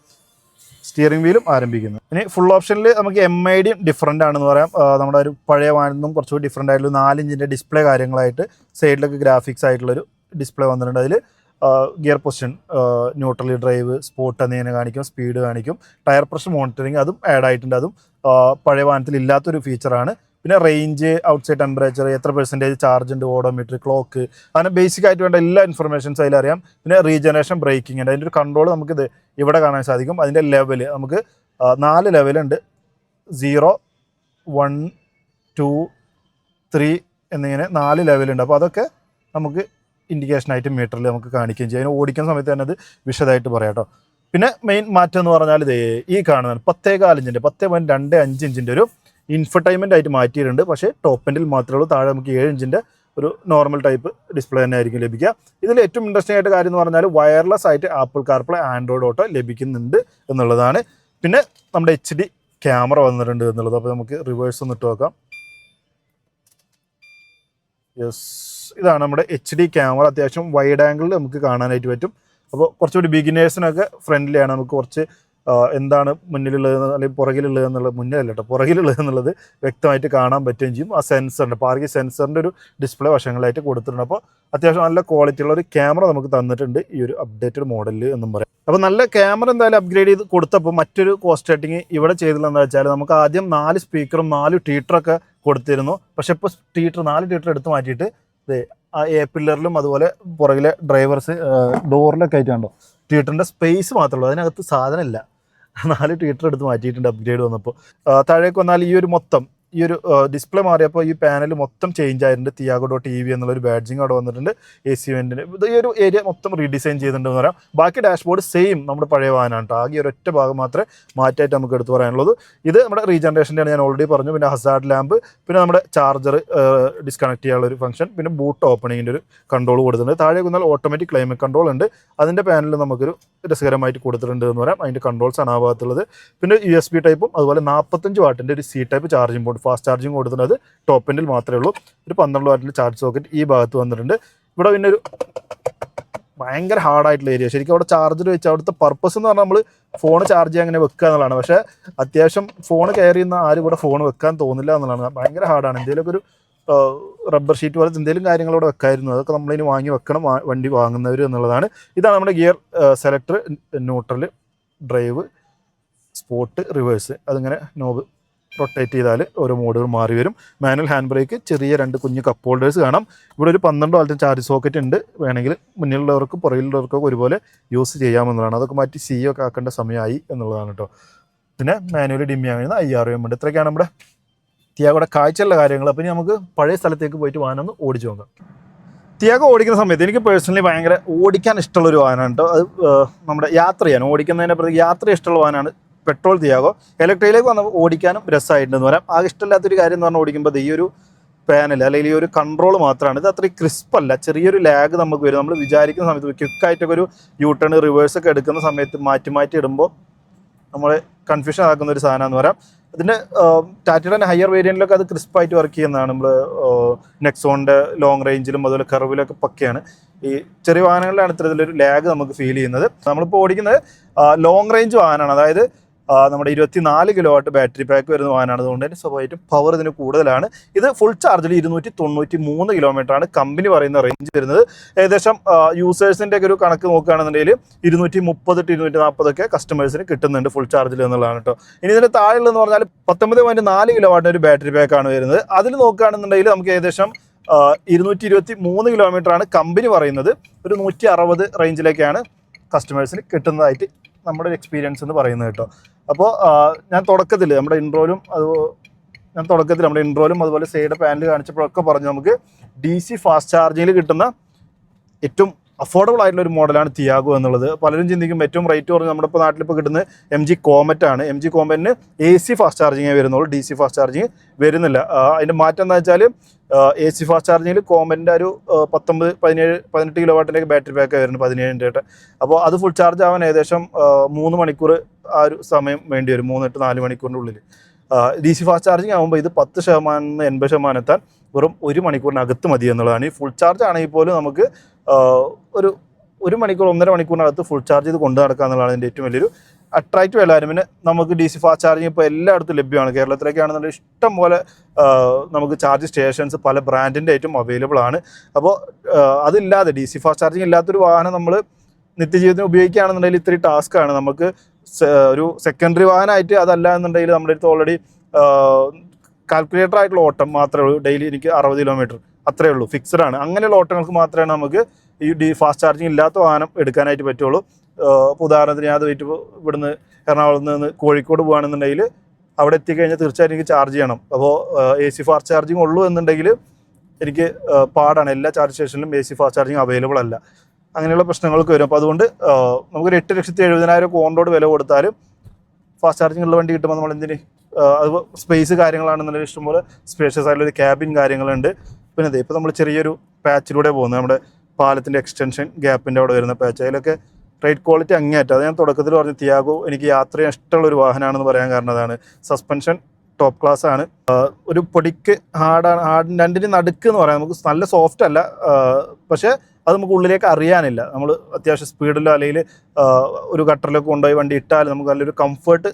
സ്റ്റിയറിംഗ് വീലും ആരംഭിക്കുന്നത്. ഇനി ഫുൾ ഓപ്ഷനിൽ നമുക്ക് എം ഐ ഡിയും ഡിഫറന്റ് ആണെന്ന് പറയാം. നമ്മുടെ ഒരു പഴയ വാഹനം കുറച്ചുകൂടി ഡിഫറന്റ് ആയിട്ടുള്ള നാലിഞ്ചിന്റെ ഡിസ്പ്ലേ കാര്യങ്ങളായിട്ട് സൈഡിലൊക്കെ ഗ്രാഫിക്സ് ആയിട്ടുള്ളൊരു ഡിസ്പ്ലേ വന്നിട്ടുണ്ട്. അതിൽ ഗിയർ പൊസിഷൻ ന്യൂട്രലി ഡ്രൈവ് സ്പോട്ട് എന്നിങ്ങനെ കാണിക്കും സ്പീഡ് കാണിക്കും ടയർ പ്രഷർ മോണിറ്ററിങ് അതും ആഡ് ആയിട്ടുണ്ട്. അതും പഴയ വാഹനത്തിൽ ഇല്ലാത്തൊരു ഫീച്ചറാണ് പിന്നെ റേഞ്ച് ഔട്ട്സൈഡ് ടെമ്പറേച്ചർ എത്ര പെർസെന്റേജ് ചാർജ് ഉണ്ട് ഓഡോമീറ്റർ ക്ലോക്ക് അങ്ങനെ ബേസിക് ആയിട്ട് വേണ്ട എല്ലാ ഇൻഫർമേഷൻസ് അതിൽ അറിയാം. പിന്നെ റീജനറേഷൻ ബ്രേക്കിംഗ് ഉണ്ട്. അതിന്റെ ഒരു കൺട്രോൾ നമുക്കിത് ഇവിടെ കാണാൻ സാധിക്കും. അതിന്റെ ലെവൽ നമുക്ക് നാല് ലെവലുണ്ട് സീറോ വൺ ടു ത്രീ എന്നിങ്ങനെ നാല് ലെവലുണ്ട് അപ്പോൾ അതൊക്കെ നമുക്ക് ഇൻഡിക്കേഷനായിട്ട് മീറ്ററിൽ നമുക്ക് കാണിക്കുകയും ചെയ്യും. അതിന് ഓടിക്കുന്ന സമയത്ത് തന്നെ അത് വിശദമായിട്ട് പറയാം കേട്ടോ. പിന്നെ മെയിൻ മാറ്റം എന്ന് പറഞ്ഞാൽ ഇത് ഈ കാണുന്നതാണ് പത്തേകാൽ ഇഞ്ചിന്റെ പത്തേ പോയിന്റ് രണ്ട് അഞ്ച് ഇഞ്ചിന്റെ ഒരു ഇൻഫർടൈൻമെന്റ് ആയിട്ട് മാറ്റിയിട്ടുണ്ട്. പക്ഷേ ടോപ്പ് എൻഡിൽ മാത്രമേ ഉള്ളൂ. താഴെ നമുക്ക് ഏഴ് ഇഞ്ചിന്റെ ഒരു നോർമൽ ടൈപ്പ് ഡിസ്പ്ലേ തന്നെ ആയിരിക്കും ലഭിക്കുക. ഇതിൽ ഏറ്റവും ഇൻട്രസ്റ്റിംഗ് ആയിട്ട് കാര്യം എന്ന് പറഞ്ഞാൽ വയർലെസ് ആയിട്ട് ആപ്പിൾ കാർപ്ലേ ആൻഡ്രോയിഡ് ഓട്ടോ ലഭിക്കുന്നുണ്ട് എന്നുള്ളതാണ്. പിന്നെ നമ്മുടെ എച്ച് ഡി ക്യാമറ വന്നിട്ടുണ്ട് എന്നുള്ളത്. അപ്പോൾ നമുക്ക് റിവേഴ്സ് ഒന്ന് ഇട്ട് നോക്കാം. യെസ് ഇതാണ് നമ്മുടെ എച്ച് ഡി ക്യാമറ അത്യാവശ്യം വൈഡ് ആംഗിളിൽ നമുക്ക് കാണാനായിട്ട് പറ്റും. അപ്പോൾ കുറച്ചുകൂടി ബിഗിനേഴ്സിനൊക്കെ ഫ്രണ്ട്ലിയാണ് നമുക്ക് കുറച്ച് എന്താണ് മുന്നിലുള്ളത് അല്ലെങ്കിൽ പുറകിലുള്ളത് എന്നുള്ളത് മുന്നിലല്ല കേട്ടോ പുറകിലുള്ളത് എന്നുള്ളത് വ്യക്തമായിട്ട് കാണാൻ പറ്റുകയും ചെയ്യും. ആ സെൻസറിന്റെ പാർക്കി സെൻസറിന്റെ ഒരു ഡിസ്പ്ലേ വശങ്ങളായിട്ട് കൊടുത്തിട്ടുണ്ട്. അപ്പോൾ അത്യാവശ്യം നല്ല ക്വാളിറ്റി ഉള്ള ഒരു ക്യാമറ നമുക്ക് തന്നിട്ടുണ്ട് ഈ ഒരു അപ്ഡേറ്റഡ് മോഡലിൽ എന്നും പറയാം. അപ്പോൾ നല്ല ക്യാമറ എന്തായാലും അപ്ഗ്രേഡ് ചെയ്ത് കൊടുത്തപ്പോൾ മറ്റൊരു കോസ്റ്റ് കട്ടിങ് ഇവിടെ ചെയ്തില്ലെന്ന് വെച്ചാൽ നമുക്ക് ആദ്യം നാല് സ്പീക്കറും നാല് ട്വീറ്ററൊക്കെ കൊടുത്തിരുന്നു. പക്ഷെ ഇപ്പോൾ ട്വീറ്റർ നാല് ട്വീറ്റർ എടുത്ത് മാറ്റിയിട്ട് ആ എ പില്ലറിലും അതുപോലെ പുറകിലെ ഡ്രൈവേഴ്സ് ഡോറിലൊക്കെ ആയിട്ടുണ്ടോ ട്വീറ്ററിന്റെ സ്പേസ് മാത്രമേ ഉള്ളൂ. അതിനകത്ത് സാധനമില്ല. നാല് ട്വീറ്റർ എടുത്ത് മാറ്റിയിട്ടുണ്ട് അപ്ഗ്രേഡ് വന്നപ്പോൾ. താഴേക്ക് വന്നാൽ ഈ ഒരു മൊത്തം ഈ ഒരു ഡിസ്പ്ലേ മാറിയപ്പോൾ ഈ പാനൽ മൊത്തം ചേഞ്ച് ആയിട്ടുണ്ട്. തിയാഗോ ഡോട്ട് വി എന്നുള്ളൊരു ബാഡ്ജിങ് അവിടെ വന്നിട്ടുണ്ട്. എ സി വെന്റിന് ഇത് ഈ ഒരു ഏരിയ മൊത്തം റീഡിസൈൻ ചെയ്തിട്ടുണ്ട് എന്ന് പറയാം. ബാക്കി ഡാഷ്ബോർഡ് സെയിം നമ്മുടെ പഴയ വാഹനമാണ് കേട്ടോ ആകെ ഒരൊറ്റ ഭാഗം മാത്രമേ മാറ്റായിട്ട് നമുക്ക് എടുത്തു പറയാനുള്ളത് ഇത് നമ്മുടെ റീജനറേഷന്റെയാണ് ഞാൻ ഓൾറെഡി പറഞ്ഞു. പിന്നെ ഹസാർഡ് ലാമ്പ് പിന്നെ നമ്മുടെ ചാർജർ ഡിസ്കണക്ട് ചെയ്യാനുള്ള ഒരു ഫംഗ്ഷൻ പിന്നെ ബൂട്ട് ഓപ്പണിങ്ങിന്റെ ഒരു കൺട്രോൾ കൊടുത്തിട്ടുണ്ട്. താഴെ വന്നാൽ ഓട്ടോമാറ്റിക് ക്ലൈമറ്റ് കൺട്രോൾ ഉണ്ട്. അതിന്റെ പാനലിൽ നമുക്കൊരു രസകരമായിട്ട് കൊടുത്തിട്ടുണ്ട് എന്ന് പറയാം. അതിന്റെ കൺട്രോൾസ് ആണ് ആ ഭാഗത്തുള്ളത്. പിന്നെ യു എസ് ബി ടൈപ്പും അതുപോലെ നാൽപ്പത്തഞ്ച് വാട്ടിന്റെ ഒരു C type charging board fast charging കൊടുക്കുന്നത് ടോപ്പ് എൻഡിൽ മാത്രമേ ഉള്ളൂ. ഒരു പന്ത്രണ്ട് വാട്ടിന്റെ ചാർജ് സോക്കറ്റ് ഈ ഭാഗത്ത് വന്നിട്ടുണ്ട്. ഇവിടെ പിന്നെ ഒരു ഭയങ്കര ഹാർഡായിട്ടുള്ള ഏരിയ ശരിക്കും അവിടെ ചാർജർ വെച്ച് അവിടുത്തെ പർപ്പസ് എന്ന് പറഞ്ഞാൽ നമ്മൾ ഫോൺ ചാർജ് ചെയ്യാൻ അങ്ങനെ വെക്കുക എന്നുള്ളതാണ്. പക്ഷേ അത്യാവശ്യം ഫോൺ കയറി ചെയ്യുന്ന ആരും ഇവിടെ ഫോൺ വെക്കാൻ തോന്നില്ല എന്നുള്ളതാണ്. ഭയങ്കര ഹാർഡാണ് എന്തെങ്കിലുമൊക്കെ ഒരു റബ്ബർ ഷീറ്റ് പോലത്തെ എന്തെങ്കിലും കാര്യങ്ങൾ ഇവിടെ വെക്കായിരുന്നു. അതൊക്കെ നമ്മളിനി വാങ്ങി വെക്കണം വണ്ടി വാങ്ങുന്നവർ എന്നുള്ളതാണ്. ഇതാണ് നമ്മുടെ gear selector neutral drive sport reverse അതിങ്ങനെ നോബ് റൊട്ടേറ്റ് ചെയ്താൽ ഓരോ മോഡുകൾ മാറി വരും. മാനുവൽ ഹാൻഡ് ബ്രേക്ക് ചെറിയ രണ്ട് കുഞ്ഞ് കപ്പ് ഹോൾഡേഴ്സ് കാണാം. ഇവിടെ ഒരു പന്ത്രണ്ട് വാലറ്റ് ചാർജ് സോക്കറ്റ് ഉണ്ട്. വേണമെങ്കിൽ മുന്നിലുള്ളവർക്കും പുറകിലുള്ളവർക്കും ഒരുപോലെ യൂസ് ചെയ്യാമെന്നുള്ളതാണ് അതൊക്കെ മാറ്റി സി ഒക്കെ ആക്കേണ്ട സമയമായി എന്നുള്ളതാണ് കേട്ടോ പിന്നെ manual dimming I R M ഉണ്ട്. ഇത്രയൊക്കെയാണ് നമ്മുടെ തിയാഗോടെ കാഴ്ചയുള്ള കാര്യങ്ങൾ. അപ്പം ഇനി നമുക്ക് പഴയ സ്ഥലത്തേക്ക് പോയിട്ട് വാഹനം ഒന്ന് ഓടിച്ചു നോക്കാം. തിയാഗോ ഓടിക്കുന്ന സമയത്ത് എനിക്ക് പേഴ്സണലി ഭയങ്കര ഓടിക്കാൻ ഇഷ്ടമുള്ള ഒരു വാഹനമാണ് കേട്ടോ അത് നമ്മുടെ യാത്ര ചെയ്യാൻ ഓടിക്കുന്നതിനെ പ്രതി യാത്ര ഇഷ്ടമുള്ള വാഹനമാണ് പെട്രോൾ തിയാഗോ. ഇലക്ട്രിയിലേക്ക് വന്ന ഓടിക്കാനും രസമായിട്ടുണ്ടെന്ന് പറയാം. ആകെ ഇഷ്ടമില്ലാത്തൊരു കാര്യം എന്ന് പറഞ്ഞാൽ ഓടിക്കുമ്പോൾ ഈ ഒരു പാനൽ അല്ലെങ്കിൽ ഈ ഒരു കൺട്രോൾ മാത്രമാണ്. ഇത് അത്രയും ക്രിസ്പ് അല്ല. ചെറിയൊരു ലാഗ് നമുക്ക് വരും. നമ്മൾ വിചാരിക്കുന്ന സമയത്ത് ക്വിക്കായിട്ടൊക്കെ ഒരു യൂ ടേൺ റിവേഴ്സ് ഒക്കെ എടുക്കുന്ന സമയത്ത് മാറ്റി മാറ്റി ഇടുമ്പോൾ നമ്മൾ കൺഫ്യൂഷൻ ആക്കുന്ന ഒരു സാധനം എന്ന് പറയാം. ഇതിന്റെ ടാറ്റയുടെ ഹയർ വേരിയന്റിലൊക്കെ അത് ക്രിസ്പായിട്ട് വർക്ക് ചെയ്യുന്നതാണ്. നമ്മൾ നെക്സോണിന്റെ ലോങ് റേഞ്ചിലും അതുപോലെ കർവിലൊക്കെ പക്കയാണ്. ഈ ചെറിയ വാഹനങ്ങളിലാണ് ഇത്തരത്തിലൊരു ലാഗ് നമുക്ക് ഫീൽ ചെയ്യുന്നത്. നമ്മളിപ്പോൾ ഓടിക്കുന്നത് ലോങ് റേഞ്ച് വാഹനമാണ്. അതായത് നമ്മുടെ ഇരുപത്തിനാല് കിലോ വാട്ട് ബാറ്ററി പാക്ക് വരുന്ന വാഹനമാണ്. അതുകൊണ്ട് തന്നെ സ്വാഭാവികമായിട്ടും പവർ ഇതിന് കൂടുതലാണ്. ഇത് ഫുൾ ചാർജിൽ ഇരുന്നൂറ്റി തൊണ്ണൂറ്റി മൂന്ന് കിലോമീറ്റർ ആണ് കമ്പനി പറയുന്ന റേഞ്ച് വരുന്നത്. ഏകദേശം യൂസേഴ്സിന്റെ ഒക്കെ ഒരു കണക്ക് നോക്കുകയാണെന്നുണ്ടെങ്കിൽ ഇരുന്നൂറ്റി മുപ്പത് ടു ഇരുന്നൂറ്റി നാൽപ്പതൊക്കെ കസ്റ്റമേഴ്സിന് കിട്ടുന്നുണ്ട് ഫുൾ ചാർജിൽ എന്നുള്ളതാണ് കേട്ടോ ഇനി ഇതിന്റെ താഴെയുള്ളതെന്ന് പറഞ്ഞാൽ പത്തൊമ്പത് പോയിന്റ് നാല് കിലോ വാട്ടിന് ഒരു ബാറ്ററി പാക്കാണ് വരുന്നത്. അതിൽ നോക്കുകയാണെന്നുണ്ടെങ്കിൽ നമുക്ക് ഏകദേശം ഇരുന്നൂറ്റി ഇരുപത്തി മൂന്ന് കിലോമീറ്റർ ആണ് കമ്പനി പറയുന്നത്. ഒരു നൂറ്റി അറുപത് റേഞ്ചിലേക്കാണ് കസ്റ്റമേഴ്സിന് കിട്ടുന്നതായിട്ട് നമ്മുടെ ഒരു എക്സ്പീരിയൻസ് എന്ന് പറയുന്നത് കേട്ടോ അപ്പോൾ ഞാൻ തുടക്കത്തിൽ നമ്മുടെ ഇൻട്രോലും അത് ഞാൻ തുടക്കത്തിൽ നമ്മുടെ ഇൻട്രോലും അതുപോലെ സൈഡ് പാനൽ കാണിച്ചപ്പോഴൊക്കെ പറഞ്ഞു നമുക്ക് ഡി സി ഫാസ്റ്റ് ചാർജിങ്ങിൽ കിട്ടുന്ന ഏറ്റവും അഫോർഡബിൾ ആയിട്ടുള്ള ഒരു മോഡലാണ് തിയാഗോ എന്നുള്ളത്. പലരും ചിന്തിക്കും ഏറ്റവും റേറ്റ് കുറഞ്ഞ് നമ്മുടെ ഇപ്പോൾ നാട്ടിലിപ്പോൾ കിട്ടുന്നത് എം ജി കോമറ്റ് ആണ്. എം ജി കോമറ്റിന് എ സി ഫാസ്റ്റ് ചാർജിങ്ങേ വരുന്നുള്ളൂ. ഡി സി ഫാസ്റ്റ് ചാർജിങ് വരുന്നില്ല. അതിന്റെ മാറ്റം എന്താ വെച്ചാൽ എ സി ഫാസ്റ്റ് ചാർജിങ്ങിൽ കോമറ്റിന്റെ ഒരു പത്തൊമ്പത് പതിനേഴ് പതിനെട്ട് കിലോ വാട്ടിലേക്ക് ബാറ്ററി പാക്ക് വരുന്നുണ്ട് പതിനേഴിന്റെ ആയിട്ട്. അപ്പോൾ അത് ഫുൾ ചാർജ് ആവാൻ ഏകദേശം മൂന്ന് മണിക്കൂർ ആ ഒരു സമയം വേണ്ടി വരും. മൂന്ന് എട്ട് നാല് മണിക്കൂറിന്റെ ഉള്ളിൽ ഡി സി ഫാസ്റ്റ് ചാർജിങ് ആകുമ്പോൾ ഇത് പത്ത് ശതമാനം എൺപത് ശതമാനം എത്താൻ വെറും ഒരു മണിക്കൂറിനകത്ത് മതി എന്നുള്ളതാണ്. ഈ ഫുൾ ചാർജ് ആണെങ്കിൽ പോലും നമുക്ക് ഒരു ഒരു മണിക്കൂർ ഒന്നര മണിക്കൂറിനകത്ത് ഫുൾ ചാർജ് ചെയ്ത് കൊണ്ടു നടക്കുക എന്നുള്ളതാണ് ഇതിന്റെ ഏറ്റവും വലിയൊരു അട്രാക്റ്റീവ് എല്ലാവരും പിന്നെ നമുക്ക് ഡി സി ഫാസ്റ്റ് ചാർജിങ് ഇപ്പോൾ എല്ലായിടത്തും ലഭ്യമാണ്. കേരളത്തിലേക്കാണെന്നുണ്ടെങ്കിൽ ഇഷ്ടം പോലെ നമുക്ക് ചാർജ് സ്റ്റേഷൻസ് പല ബ്രാൻഡിന്റെ ഏറ്റവും അവൈലബിൾ ആണ്. അപ്പോൾ അതില്ലാതെ ഡി സി ഫാസ്റ്റ് ചാർജിങ് ഇല്ലാത്തൊരു വാഹനം നമ്മൾ നിത്യജീവിതത്തിന് ഉപയോഗിക്കുകയാണെന്നുണ്ടെങ്കിൽ ഇത്തിരി ടാസ്ക്കാണ് നമുക്ക് ഒരു സെക്കൻഡറി വാഹനമായിട്ട് അതല്ല എന്നുണ്ടെങ്കിൽ നമ്മുടെ അടുത്ത് ഓൾറെഡി കാൽക്കുലേറ്റർ ആയിട്ടുള്ള ഓട്ടം മാത്രമേ ഉള്ളൂ. ഡെയിലി എനിക്ക് അറുപത് കിലോമീറ്റർ അത്രേ ഉള്ളൂ. ഫിക്സഡ് ആണ്. അങ്ങനെയുള്ള ഓട്ടങ്ങൾക്ക് മാത്രമേ നമുക്ക് ഈ ഡി ഫാസ്റ്റ് ചാർജിങ് ഇല്ലാത്ത വാഹനം എടുക്കാനായിട്ട് പറ്റുള്ളൂ. ഇപ്പോൾ ഉദാഹരണത്തിന് ഞാൻ വെയിറ്റ് ഇവിടുന്ന് എറണാകുളത്ത് നിന്ന് കോഴിക്കോട് പോകുകയാണെന്നുണ്ടെങ്കിൽ അവിടെ എത്തിക്കഴിഞ്ഞാൽ തീർച്ചയായിട്ടും എനിക്ക് ചാർജ് ചെയ്യണം. അപ്പോൾ എ സി ഫാസ്റ്റ് ചാർജിങ് ഉള്ളൂ എന്നുണ്ടെങ്കിൽ എനിക്ക് പാടാണ്. എല്ലാ ചാർജ് സ്റ്റേഷനിലും A C fast charging available അല്ല. അങ്ങനെയുള്ള പ്രശ്നങ്ങൾക്ക് വരും. അപ്പോൾ അതുകൊണ്ട് നമുക്കൊരു എട്ട് ലക്ഷത്തി എഴുപതിനായിരം റോഡ് വില കൊടുത്താലും ഫാസ്റ്റ് ചാർജിങ് ഉള്ള വണ്ടി കിട്ടുമ്പോൾ നമ്മൾ എന്തിന് അത് സ്പേസ് കാര്യങ്ങളാണെന്നുണ്ടെങ്കിൽ ഇഷ്ടംപോലെ സ്പേഷ്യസ് ആയിട്ടുള്ള ഒരു ക്യാബിൻ കാര്യങ്ങളുണ്ട്. പിന്നെ അതെ ഇപ്പോൾ നമ്മൾ ചെറിയൊരു പാച്ചിലൂടെ പോകുന്നത് നമ്മുടെ പാലത്തിന്റെ എക്സ്റ്റൻഷൻ ഗ്യാപ്പിന്റെ അവിടെ വരുന്ന പാച്ച് അതിലൊക്കെ റേറ്റ് ക്വാളിറ്റി അങ്ങേയറ്റം. അത് ഞാൻ തുടക്കത്തിൽ പറഞ്ഞ തിയാഗോ എനിക്ക് യാത്ര ഇഷ്ടമുള്ള ഒരു വാഹനമാണെന്ന് പറയാൻ കാരണം അതാണ്. സസ്പെൻഷൻ ടോപ്പ് ക്ലാസ് ആണ്. ഒരു പൊടിക്ക് ഹാർഡാണ് ഹാർഡ് രണ്ടിന് നടുക്ക് എന്ന് പറയാം. നമുക്ക് നല്ല സോഫ്റ്റ് അല്ല. പക്ഷേ അത് നമുക്ക് ഉള്ളിലേക്ക് അറിയാനില്ല. നമ്മൾ അത്യാവശ്യം സ്പീഡിലോ അല്ലെങ്കിൽ ഒരു ഗട്ടറിലൊക്കെ കൊണ്ടുപോയി വണ്ടി ഇട്ടാൽ നമുക്ക് നല്ലൊരു കംഫർട്ട്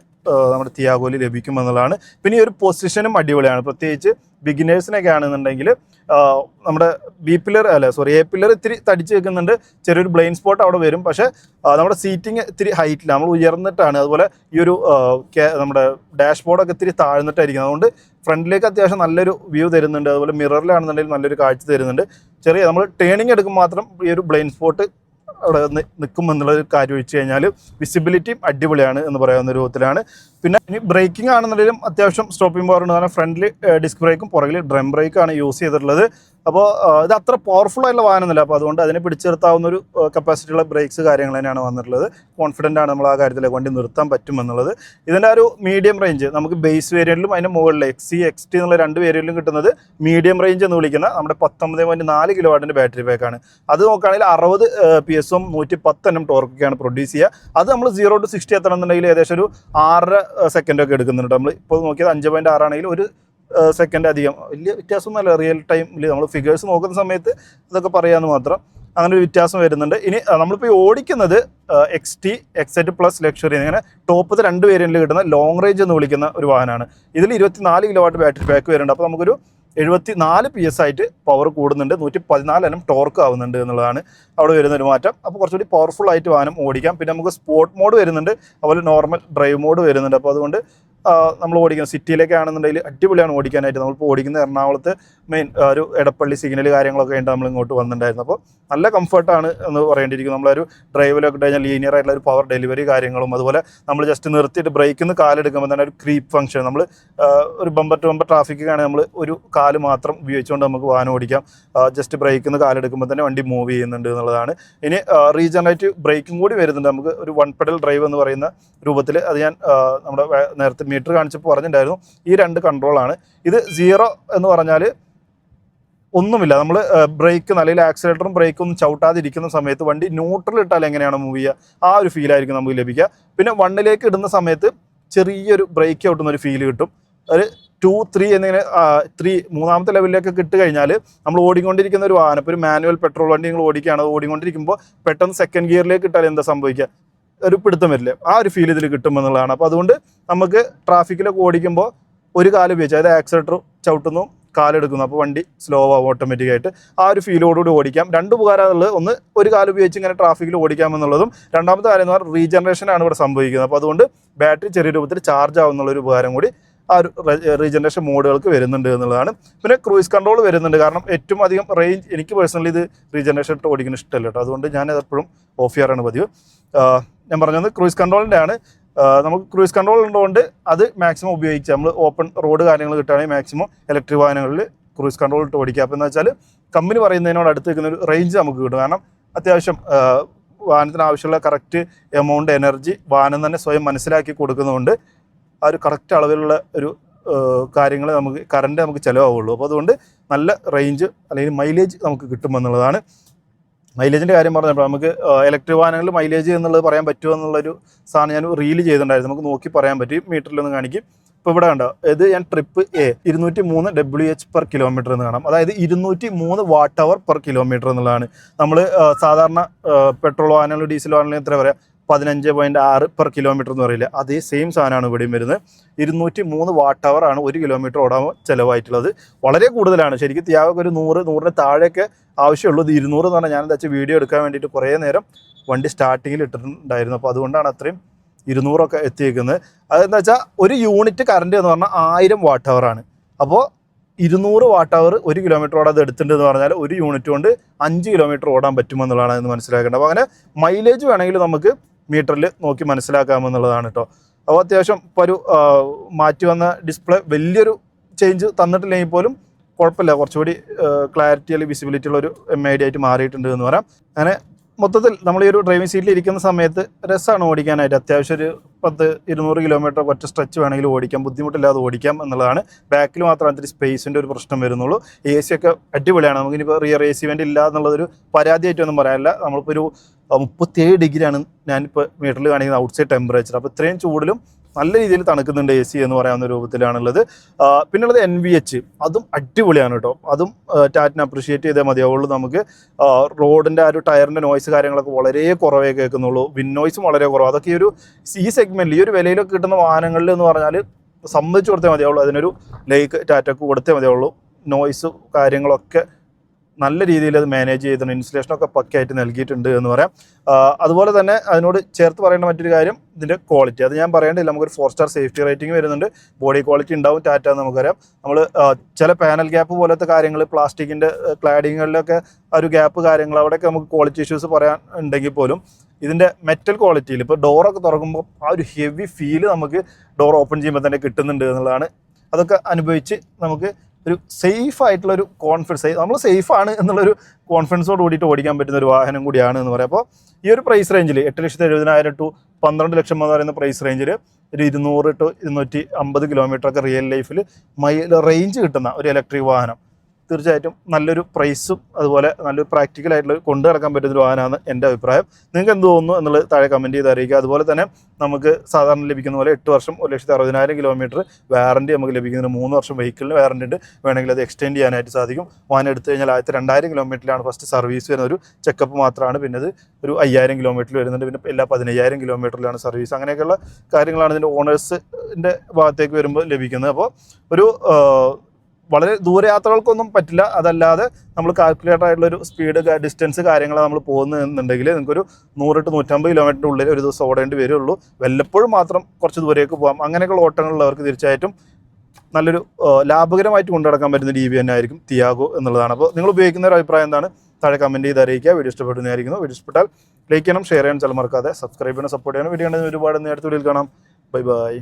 നമ്മുടെ തിയാഗോയിൽ ലഭിക്കും എന്നുള്ളതാണ്. പിന്നെ ഈ ഒരു പൊസിഷനും അടിപൊളിയാണ്. പ്രത്യേകിച്ച് ബിഗിനേഴ്സിനൊക്കെ ആണെന്നുണ്ടെങ്കിൽ നമ്മുടെ ബി പില്ലർ അല്ല സോറി എ പില്ലർ ഇത്തിരി തടിച്ച് വെക്കുന്നുണ്ട് ചെറിയൊരു ബ്ലെയിൻ സ്പോട്ട് അവിടെ വരും. പക്ഷേ നമ്മുടെ സീറ്റിംഗ് ഇത്തിരി ഹൈറ്റിൽ നമ്മൾ ഉയർന്നിട്ടാണ്. അതുപോലെ ഈ ഒരു നമ്മുടെ ഡാഷ്ബോർഡൊക്കെ ഇത്തിരി താഴ്ന്നിട്ടായിരിക്കും. അതുകൊണ്ട് ഫ്രണ്ടിലേക്ക് അത്യാവശ്യം നല്ലൊരു വ്യൂ തരുന്നുണ്ട്. അതുപോലെ മിററിലാണെന്നുണ്ടെങ്കിൽ നല്ലൊരു കാഴ്ച തരുന്നുണ്ട്. ചെറിയ നമ്മൾ ടേണിംഗ് എടുക്കുമ്പോൾ മാത്രം ഈ ഒരു ബ്ലൈൻ സ്പോട്ട് അവിടെ നിൽക്കും എന്നുള്ള ഒരു കാര്യം വെച്ച് കഴിഞ്ഞാൽ വിസിബിലിറ്റിയും അടിപൊളിയാണ് എന്ന് പറയാവുന്ന രൂപത്തിലാണ്. പിന്നെ ഇനി ബ്രേക്കിംഗ് ആണെന്നുണ്ടെങ്കിലും അത്യാവശ്യം സ്റ്റോപ്പിംഗ് പവർ ഉണ്ട്. കാരണം ഫ്രണ്ടിൽ ഡിസ്ക് ബ്രേക്കും പുറകിൽ ഡ്രം ബ്രേക്കാണ് യൂസ് ചെയ്തിട്ടുള്ളത്. അപ്പോൾ ഇത് അത്ര പവർഫുൾ ആയിട്ടുള്ള വാഹനമൊന്നുമില്ല അപ്പോൾ അതുകൊണ്ട് അതിനെ പിടിച്ചു നിർത്താവുന്ന ഒരു കപ്പാസിറ്റി ഉള്ള ബ്രേക്സ് കാര്യങ്ങൾ തന്നെയാണ് വന്നിട്ടുള്ളത്. കോൺഫിഡന്റ് ആണ് നമ്മൾ ആ കാര്യത്തിൽ വണ്ടി നിർത്താൻ പറ്റുമെന്നുള്ളത് ഇതിന്റെ ഒരു മീഡിയം റേഞ്ച് നമുക്ക് ബേസ് വേരിയന്റിലും അതിന്റെ മുകളിൽ എക്സ് എക്സ് ടി എന്നുള്ള രണ്ട് വേരിയന്റിലും കിട്ടുന്നത് മീഡിയം റേഞ്ച് എന്ന് വിളിക്കുന്ന നമ്മുടെ പത്തൊമ്പത് പോയിന്റ് നാല് കിലോ വാട്ടിന്റെ ബാറ്ററി പാക്കാണ് അത് നോക്കുകയാണെങ്കിൽ അറുപത് പി എസും നൂറ്റി പത്ത് എണ്ണം ടോർക്കൊക്കെയാണ് പ്രൊഡ്യൂസ് ചെയ്യുക. അത് നമ്മൾ സീറോ ടു സിക്സ്റ്റി എത്തണം എന്നുണ്ടെങ്കിൽ ഏകദേശം ഒരു ആറര സെക്കൻഡ് ഒക്കെ എടുക്കുന്നുണ്ട്. നമ്മൾ ഇപ്പോൾ നോക്കിയത് അഞ്ച് പോയിന്റ് ആറാണെങ്കിൽ ഒരു സെക്കൻഡ് അധികം. വലിയ വ്യത്യാസമൊന്നുമല്ല റിയൽ ടൈമിൽ നമ്മൾ ഫിഗേഴ്സ് നോക്കുന്ന സമയത്ത് ഇതൊക്കെ പറയാമെന്ന് മാത്രം അങ്ങനെ ഒരു വ്യത്യാസം വരുന്നുണ്ട്. ഇനി നമ്മളിപ്പോൾ ഓടിക്കുന്നത് X T exact plus luxury ഇങ്ങനെ ടോപ്പത്തെ രണ്ട് വേരിയന്റിൽ കിട്ടുന്ന ലോങ് റേഞ്ച് എന്ന് വിളിക്കുന്ന ഒരു വാഹനമാണ്. ഇതിൽ ഇരുപത്തിനാല് കിലോ വാട്ട് ബാറ്ററി ബാക്ക് വരുന്നുണ്ട്. അപ്പോൾ നമുക്കൊരു എഴുപത്തി നാല് പി എസ് ആയിട്ട് പവർ കൂടുന്നുണ്ട്. നൂറ്റി പതിനാല് എണ്ണം ടോർക്ക് ആവുന്നുണ്ട് എന്നുള്ളതാണ് അവിടെ വരുന്ന ഒരു മാറ്റം. അപ്പോൾ കുറച്ചുകൂടി പവർഫുൾ ആയിട്ട് വാഹനം ഓടിക്കാം. പിന്നെ നമുക്ക് സ്പോർട്ട് മോഡ് വരുന്നുണ്ട്. അതുപോലെ നോർമൽ ഡ്രൈവ് മോഡ് വരുന്നുണ്ട്. അപ്പോൾ അതുകൊണ്ട് നമ്മൾ ഓടിക്കുന്നത്. സിറ്റിയിലേക്കാണെന്നുണ്ടെങ്കിൽ അടിപൊളിയാണ് ഓടിക്കാനായിട്ട്. നമ്മളിപ്പോൾ ഓടിക്കുന്ന എറണാകുളത്ത് മെയിൻ ഒരു എടപ്പള്ളി സിഗ്നൽ കാര്യങ്ങളൊക്കെ ഉണ്ട് നമ്മൾ ഇങ്ങോട്ട് വന്നിട്ടുണ്ടായിരുന്നു. അപ്പോൾ നല്ല കംഫർട്ടാണ് എന്ന് പറയേണ്ടിയിരിക്കും നമ്മളൊരു ഡ്രൈവിലൊക്കെ കഴിഞ്ഞാൽ ലീനിയർ ആയിട്ടുള്ള ഒരു പവർ ഡെലിവറി കാര്യങ്ങളും അതുപോലെ നമ്മൾ ജസ്റ്റ് നിർത്തിയിട്ട് ബ്രേക്കിൽ നിന്ന് കാലെടുക്കുമ്പോൾ തന്നെ ഒരു ക്രീപ്പ് ഫംഗ്ഷൻ നമ്മൾ ഒരു ബമ്പർ ടു ബമ്പർ ട്രാഫിക്കാണ് നമ്മൾ ഒരു കാൽ മാത്രം ഉപയോഗിച്ചുകൊണ്ട് നമുക്ക് വാഹനം ഓടിക്കാം. ജസ്റ്റ് ബ്രേക്കിൽ നിന്ന് കാലെടുക്കുമ്പോൾ തന്നെ വണ്ടി മൂവ് ചെയ്യുന്നുണ്ട് എന്നുള്ളതാണ്. ഇനി റീജനറേറ്റീവ് ബ്രേക്കും കൂടി വരുന്നുണ്ട്. നമുക്ക് ഒരു വൺ പെഡൽ ഡ്രൈവ് എന്ന് പറയുന്ന രൂപത്തിൽ അത് ഞാൻ നമ്മുടെ നേരത്തെ മീറ്റർ കാണിച്ചപ്പോൾ പറഞ്ഞിട്ടുണ്ടായിരുന്നു ഈ രണ്ട് കൺട്രോളാണ് ഇത് സീറോ എന്ന് പറഞ്ഞാൽ ഒന്നുമില്ല. നമ്മൾ ബ്രേക്ക് നല്ല ആക്സിലേറ്ററും ബ്രേക്കും ഒന്നും ചവിട്ടാതിരിക്കുന്ന സമയത്ത് വണ്ടി ന്യൂട്രൽ ഇട്ടാൽ എങ്ങനെയാണ് മൂവ് ചെയ്യുക? ആ ഒരു ഫീലായിരിക്കും നമുക്ക് ലഭിക്കുക. പിന്നെ വണ്ണിലേക്ക് ഇടുന്ന സമയത്ത് ചെറിയൊരു ബ്രേക്ക് ഔട്ടുന്ന ഒരു ഫീൽ കിട്ടും. ഒരു ടു ത്രീ എന്നിങ്ങനെ ത്രീ മൂന്നാമത്തെ ലെവലിലേക്ക് ഇട്ട് കഴിഞ്ഞാൽ നമ്മൾ ഓടിക്കൊണ്ടിരിക്കുന്ന ഒരു വാഹനം. ഇപ്പോൾ ഒരു മാനുവൽ പെട്രോൾ വണ്ടി നിങ്ങൾ ഓടിക്കുകയാണ്. ഓടിക്കൊണ്ടിരിക്കുമ്പോൾ പെട്ടെന്ന് സെക്കൻഡ് ഗിയറിലേക്ക് ഇട്ടാൽ എന്താ സംഭവിക്കുക? ഒരു പിടുത്തം ആ ഒരു ഫീൽ ഇതിൽ കിട്ടുമെന്നുള്ളതാണ് അപ്പോൾ അതുകൊണ്ട് നമുക്ക് ട്രാഫിക്കിലൊക്കെ ഓടിക്കുമ്പോൾ ഒരു കാൽ ഉപയോഗിച്ച് അതായത് ആക്സിലേറ്റർ ചവിട്ടുന്നു കാലെടുക്കുന്നു അപ്പോൾ വണ്ടി സ്ലോ ആവും ഓട്ടോമാറ്റിക്കായിട്ട് ആ ഒരു ഫീലോടുകൂടി ഓടിക്കാം. രണ്ട് ഉപകാരമുള്ളത് ഒന്ന് ഒരു കാൽ ഉപയോഗിച്ച് ഇങ്ങനെ ട്രാഫിക്കിൽ ഓടിക്കാമെന്നുള്ളതും രണ്ടാമത്തെ കാര്യം എന്ന് പറഞ്ഞാൽ റീജനറേഷനാണ് ഇവിടെ സംഭവിക്കുന്നത്. അപ്പോൾ അതുകൊണ്ട് ബാറ്ററി ചെറിയ രൂപത്തിൽ ചാർജ് ആവുന്നുള്ള ഒരു ഉപകാരം കൂടി ആ ഒരു റീജനറേഷൻ മോഡുകൾക്ക് വരുന്നുണ്ട് എന്നുള്ളതാണ്. പിന്നെ ക്രൂയിസ് കൺട്രോൾ വരുന്നുണ്ട്. കാരണം ഏറ്റവും അധികം റേഞ്ച് എനിക്ക് പേഴ്സണലി ഇത് റീജനറേഷൻ ഇട്ട് ഓടിക്കുന്ന ഇഷ്ടമല്ല കേട്ടോ. അതുകൊണ്ട് ഞാൻ എപ്പോഴും ഓഫ് ചെയ്യാറാണ് പതിവ്. ഞാൻ പറഞ്ഞത് ക്രൂയിസ് കൺട്രോളിന്റെ ആണ്. നമുക്ക് ക്രൂയിസ് കൺട്രോൾ ഉള്ളതുകൊണ്ട് അത് മാക്സിമം ഉപയോഗിക്കുക നമ്മൾ ഓപ്പൺ റോഡ് കാര്യങ്ങൾ കിട്ടുകയാണെങ്കിൽ മാക്സിമം ഇലക്ട്രിക് വാഹനങ്ങളിൽ ക്രൂയിസ് കൺട്രോൾ ഇട്ട് ഓടിക്കുക അപ്പോൾ എന്ന് വെച്ചാൽ കമ്പനി പറയുന്നതിനോട് അടുത്ത് നിൽക്കുന്ന ഒരു റേഞ്ച് നമുക്ക് കിട്ടും. കാരണം അത്യാവശ്യം വാഹനത്തിന് ആവശ്യമുള്ള കറക്റ്റ് എമൗണ്ട് എനർജി വാഹനം തന്നെ സ്വയം മനസ്സിലാക്കി കൊടുക്കുന്നതുകൊണ്ട് ആ ഒരു കറക്റ്റ് അളവിലുള്ള ഒരു കാര്യങ്ങൾ നമുക്ക് കറണ്ട് നമുക്ക് ചിലവാകുള്ളൂ അപ്പോൾ അതുകൊണ്ട് നല്ല റേഞ്ച് അല്ലെങ്കിൽ മൈലേജ് നമുക്ക് കിട്ടുമെന്നുള്ളതാണ് മൈലേജിന്റെ കാര്യം പറഞ്ഞപ്പോൾ നമുക്ക് ഇലക്ട്രിക് വാഹനങ്ങളിൽ മൈലേജ് എന്നുള്ളത് പറയാൻ പറ്റുമോ എന്നുള്ളൊരു സാധനം ഞാൻ റീൽ ചെയ്തിട്ടുണ്ടായിരുന്നു. നമുക്ക് നോക്കി പറയാൻ പറ്റും. മീറ്ററിലൊന്ന് കാണിക്കും. ഇപ്പോൾ ഇവിടെ കണ്ടോ ഇത് ഞാൻ ട്രിപ്പ് എ ഇരുന്നൂറ്റി മൂന്ന് ഡബ്ല്യു എച്ച് പെർ കിലോമീറ്റർ എന്ന് കാണാം. അതായത് ഇരുന്നൂറ്റി മൂന്ന് വാട്ട് അവർ പെർ കിലോമീറ്റർ എന്നുള്ളതാണ് നമ്മൾ സാധാരണ പെട്രോൾ വാഹനങ്ങൾ ഡീസൽ വാഹനങ്ങൾ എത്ര പറയാം. പതിനഞ്ച് പോയിന്റ് ആറ് പെർ കിലോമീറ്റർ എന്ന് പറയില്ല അതേ സെയിം സാധനമാണ് ഇവിടെയും വരുന്നത്. ഇരുന്നൂറ്റി മൂന്ന് വാട്ട് അവർ ആണ് ഒരു കിലോമീറ്റർ ഓടാൻ ചിലവായിട്ടുള്ളത്. വളരെ കൂടുതലാണ്. ശരിക്കും ത്യാഗം ഒരു നൂറ് നൂറിന് താഴെയൊക്കെ ആവശ്യമുള്ളത് ഇരുന്നൂറ് എന്ന് പറഞ്ഞാൽ ഞാൻ എന്താ വെച്ചാൽ വീഡിയോ എടുക്കാൻ വേണ്ടിയിട്ട് കുറേ നേരം വണ്ടി സ്റ്റാർട്ടിങ്ങിൽ ഇട്ടിട്ടുണ്ടായിരുന്നു. അപ്പോൾ അതുകൊണ്ടാണ് അത്രയും ഇരുന്നൂറൊക്കെ എത്തിയേക്കുന്നത്. അതെന്താ വെച്ചാൽ ഒരു യൂണിറ്റ് കറണ്ട് എന്ന് പറഞ്ഞാൽ ആയിരം വാട്ട് അവർ ആണ്. അപ്പോൾ ഇരുന്നൂറ് വാട്ട് അവർ ഒരു കിലോമീറ്റർ ഓടാതെ അത് എടുത്തിട്ടുണ്ട് എന്ന് പറഞ്ഞാൽ ഒരു യൂണിറ്റ് കൊണ്ട് അഞ്ച് കിലോമീറ്റർ ഓടാൻ പറ്റുമെന്നുള്ളതാണ് എന്ന് മനസ്സിലാക്കേണ്ടത്. അപ്പോൾ അങ്ങനെ മൈലേജ് വേണമെങ്കിൽ നമുക്ക് മീറ്ററിൽ നോക്കി മനസ്സിലാക്കാമെന്നുള്ളതാണ് കേട്ടോ. അപ്പോൾ അത്യാവശ്യം ഇപ്പോൾ ഒരു മാറ്റി വന്ന ഡിസ്പ്ലേ വലിയൊരു ചേഞ്ച് തന്നിട്ടില്ലെങ്കിൽ പോലും കുഴപ്പമില്ല. കുറച്ചുകൂടി ക്ലാരിറ്റി അല്ലെങ്കിൽ വിസിബിലിറ്റി ഉള്ള ഒരു എം ഐ ഡി ആയിട്ട് മാറിയിട്ടുണ്ട് എന്ന് പറയാം. അങ്ങനെ മൊത്തത്തിൽ നമ്മൾ ഈ ഒരു ഡ്രൈവിംഗ് സീറ്റിൽ ഇരിക്കുന്ന സമയത്ത് രസമാണ് ഓടിക്കാനായിട്ട്. അത്യാവശ്യം ഒരു പത്ത് ഇരുന്നൂറ് കിലോമീറ്റർ ഒറ്റ സ്ട്രെച്ച് വേണമെങ്കിൽ ഓടിക്കാം. ബുദ്ധിമുട്ടില്ലാതെ ഓടിക്കാം എന്നുള്ളതാണ്. ബാക്കിൽ മാത്രം ഇത്തിരി സ്പേസിന്റെ ഒരു പ്രശ്നം വരുന്നുള്ളൂ. എ സി ഒക്കെ അടിപൊളിയാണ്. നമുക്കിനിപ്പോൾ റിയർ എ സി വേണ്ടി ഇല്ല എന്നുള്ളതൊരു പരാതിയായിട്ടൊന്നും പറയാനില്ല. നമ്മളിപ്പോൾ ഒരു മുപ്പത്തിയേഴ് ഡിഗ്രിയാണ് ഞാനിപ്പോൾ മീറ്ററിൽ കാണിക്കുന്ന ഔട്ട്സൈഡ് ടെമ്പറേച്ചർ അപ്പോൾ ഇത്രയും ചൂടിലും നല്ല രീതിയിൽ തണുക്കുന്നുണ്ട് എ സി എന്ന് പറയാവുന്ന രൂപത്തിലാണുള്ളത്. പിന്നുള്ളത് എൻ വി എച്ച് അതും അടിപൊളിയാണ് കേട്ടോ. അതും ടാറ്റിനെ അപ്രിഷിയേറ്റ് ചെയ്തേ മതിയാവുള്ളൂ നമുക്ക്. റോഡിന്റെ ആ ഒരു ടയറിന്റെ നോയ്സ് കാര്യങ്ങളൊക്കെ വളരെ കുറവേ കേൾക്കുന്നുള്ളൂ. വിൻ നോയ്സും വളരെ കുറവ്. അതൊക്കെ ഈ ഒരു ഈ സെഗ്മെന്റിൽ ഈ ഒരു വിലയിലൊക്കെ കിട്ടുന്ന വാഹനങ്ങളിൽ എന്ന് പറഞ്ഞാൽ സമ്മതിച്ചു കൊടുത്തേ മതിയാവുള്ളൂ. അതിനൊരു ലൈക്ക് ടാറ്റക്ക് കൊടുത്തേ മതിയാവുള്ളൂ. നോയ്സ് കാര്യങ്ങളൊക്കെ നല്ല രീതിയിൽ അത് മാനേജ് ചെയ്തിട്ടുണ്ട്. ഇൻസുലേഷനൊക്കെ പക്കയായിട്ട് നൽകിയിട്ടുണ്ട് എന്ന് പറയാം. അതുപോലെ തന്നെ അതിനോട് ചേർത്ത് പറയേണ്ട മറ്റൊരു കാര്യം ഇതിന്റെ ക്വാളിറ്റി അത് ഞാൻ പറയേണ്ടില്ല നമുക്കൊരു ഫോർ സ്റ്റാർ സേഫ്റ്റി റേറ്റിംഗ് വരുന്നുണ്ട്. ബോഡി ക്വാളിറ്റി ഉണ്ടാവും. ടാറ്റ എന്ന് നമുക്കറിയാം. നമ്മൾ ചില പാനൽ ഗ്യാപ്പ് പോലത്തെ കാര്യങ്ങൾ പ്ലാസ്റ്റിക്കിന്റെ ക്ലാഡിങ്ങുകളിലൊക്കെ ഒരു ഗ്യാപ്പ് കാര്യങ്ങൾ അവിടെയൊക്കെ നമുക്ക് ക്വാളിറ്റി ഇഷ്യൂസ് പറയാൻ ഉണ്ടെങ്കിൽ പോലും ഇതിന്റെ മെറ്റൽ ക്വാളിറ്റിയിൽ ഇപ്പോൾ ഡോറൊക്കെ തുറക്കുമ്പോൾ ആ ഒരു ഹെവി ഫീൽ നമുക്ക് ഡോർ ഓപ്പൺ ചെയ്യുമ്പോൾ തന്നെ കിട്ടുന്നുണ്ട് എന്നുള്ളതാണ്. അതൊക്കെ അനുഭവിച്ച് നമുക്ക് ഒരു സേഫ് ആയിട്ടുള്ള ഒരു കോൺഫിഡൻസ് നമ്മൾ സേഫ് ആണ് എന്നുള്ളൊരു കോൺഫിഡൻസോട് കൂടിയിട്ട് ഓടിക്കാൻ പറ്റുന്ന ഒരു വാഹനം കൂടിയാണ് എന്ന് പറയാം. അപ്പോൾ ഈ ഒരു പ്രൈസ് റേഞ്ചിൽ എട്ട് ലക്ഷത്തി എഴുപതിനായിരം ടു പന്ത്രണ്ട് ലക്ഷം എന്ന് പറയുന്ന പ്രൈസ് റേഞ്ചിൽ ഒരു ഇരുന്നൂറ് ടു ഇരുന്നൂറ്റി അമ്പത് കിലോമീറ്റർ ഒക്കെ റിയൽ ലൈഫിൽ മൈ റേഞ്ച് കിട്ടുന്ന ഒരു ഇലക്ട്രിക് വാഹനം. തീർച്ചയായിട്ടും നല്ലൊരു പ്രൈസും അതുപോലെ നല്ലൊരു പ്രാക്ടിക്കൽ ആയിട്ടുള്ള കൊണ്ടു നടക്കാൻ പറ്റുന്ന ഒരു വാഹനമാണ് എന്റെ അഭിപ്രായം. നിങ്ങൾക്ക് എന്ത് തോന്നുന്നു എന്നുള്ളത് താഴെ കമന്റ് ചെയ്ത് അറിയിക്കുക. അതുപോലെ തന്നെ നമുക്ക് സാധാരണ ലഭിക്കുന്ന പോലെ എട്ട് വർഷം ഒരു ലക്ഷത്തി അറുപതിനായിരം കിലോമീറ്റർ വാറന്റി നമുക്ക് ലഭിക്കുന്നതിന് മൂന്ന് വർഷം വെഹിക്കിളിന് വാറന്റി ഉണ്ട്. വേണമെങ്കിൽ അത് എക്സ്റ്റെൻഡ് ചെയ്യാനായിട്ട് സാധിക്കും. വാഹനം എടുത്തു കഴിഞ്ഞാൽ ആദ്യത്തെ രണ്ടായിരം കിലോമീറ്ററിലാണ് ഫസ്റ്റ് സർവീസ് വരുന്ന ഒരു ചെക്കപ്പ് മാത്രമാണ്. പിന്നെ അത് ഒരു അയ്യായിരം കിലോമീറ്ററിൽ വരുന്നുണ്ട്. പിന്നെ എല്ലാ പതിനയ്യായിരം കിലോമീറ്ററിലാണ് സർവീസ് അങ്ങനെയൊക്കെയുള്ള കാര്യങ്ങളാണ് ഇതിന്റെ ഓണേഴ്സിന്റെ ഭാഗത്തേക്ക് വരുമ്പോൾ ലഭിക്കുന്നത്. അപ്പോൾ ഒരു വളരെ ദൂരയാത്രകൾക്കൊന്നും പറ്റില്ല. അതല്ലാതെ നമ്മൾ കാൽക്കുലേറ്റർ ആയിട്ടുള്ള ഒരു സ്പീഡ് ഡിസ്റ്റൻസ് കാര്യങ്ങൾ നമ്മൾ പോകുന്നുണ്ടെങ്കിൽ നിങ്ങൾക്കൊരു നൂറ് ടു നൂറ്റമ്പത് കിലോമീറ്ററിന്റെ ഉള്ളിൽ ഒരു ദിവസം ഓടേണ്ടി വരുള്ളൂ. വല്ലപ്പോഴും മാത്രം കുറച്ച് ദൂരേക്ക് പോകാം അങ്ങനെയൊക്കെയുള്ള ഓട്ടങ്ങളുള്ളവർക്ക് തീർച്ചയായിട്ടും നല്ലൊരു ലാഭകരമായിട്ട് കൊണ്ടുനടക്കാൻ പറ്റുന്ന രീതി തന്നെ ആയിരിക്കും തിയാഗോ എന്നുള്ളതാണ്. അപ്പോൾ നിങ്ങൾ ഉപയോഗിക്കുന്ന ഒരു അഭിപ്രായം എന്താണ്? താഴെ കമന്റ് ചെയ്ത് അറിയിക്കുക. വീഡിയോ ഇഷ്ടപ്പെടുന്നതായിരിക്കുന്നു. വീഡിയോ ഇഷ്ടപ്പെട്ടാൽ ലൈക്ക് ചെയ്യണം ഷെയർ ചെയ്യണം. ചില മറക്കാതെ സബ്സ്ക്രൈബ് ചെയ്യണം സപ്പോർട്ട് ചെയ്യണം. വീഡിയോ ഉണ്ടെങ്കിൽ ഒരുപാട് നേരത്തെ വീഡിയോയിൽ കാണാം. Bye bye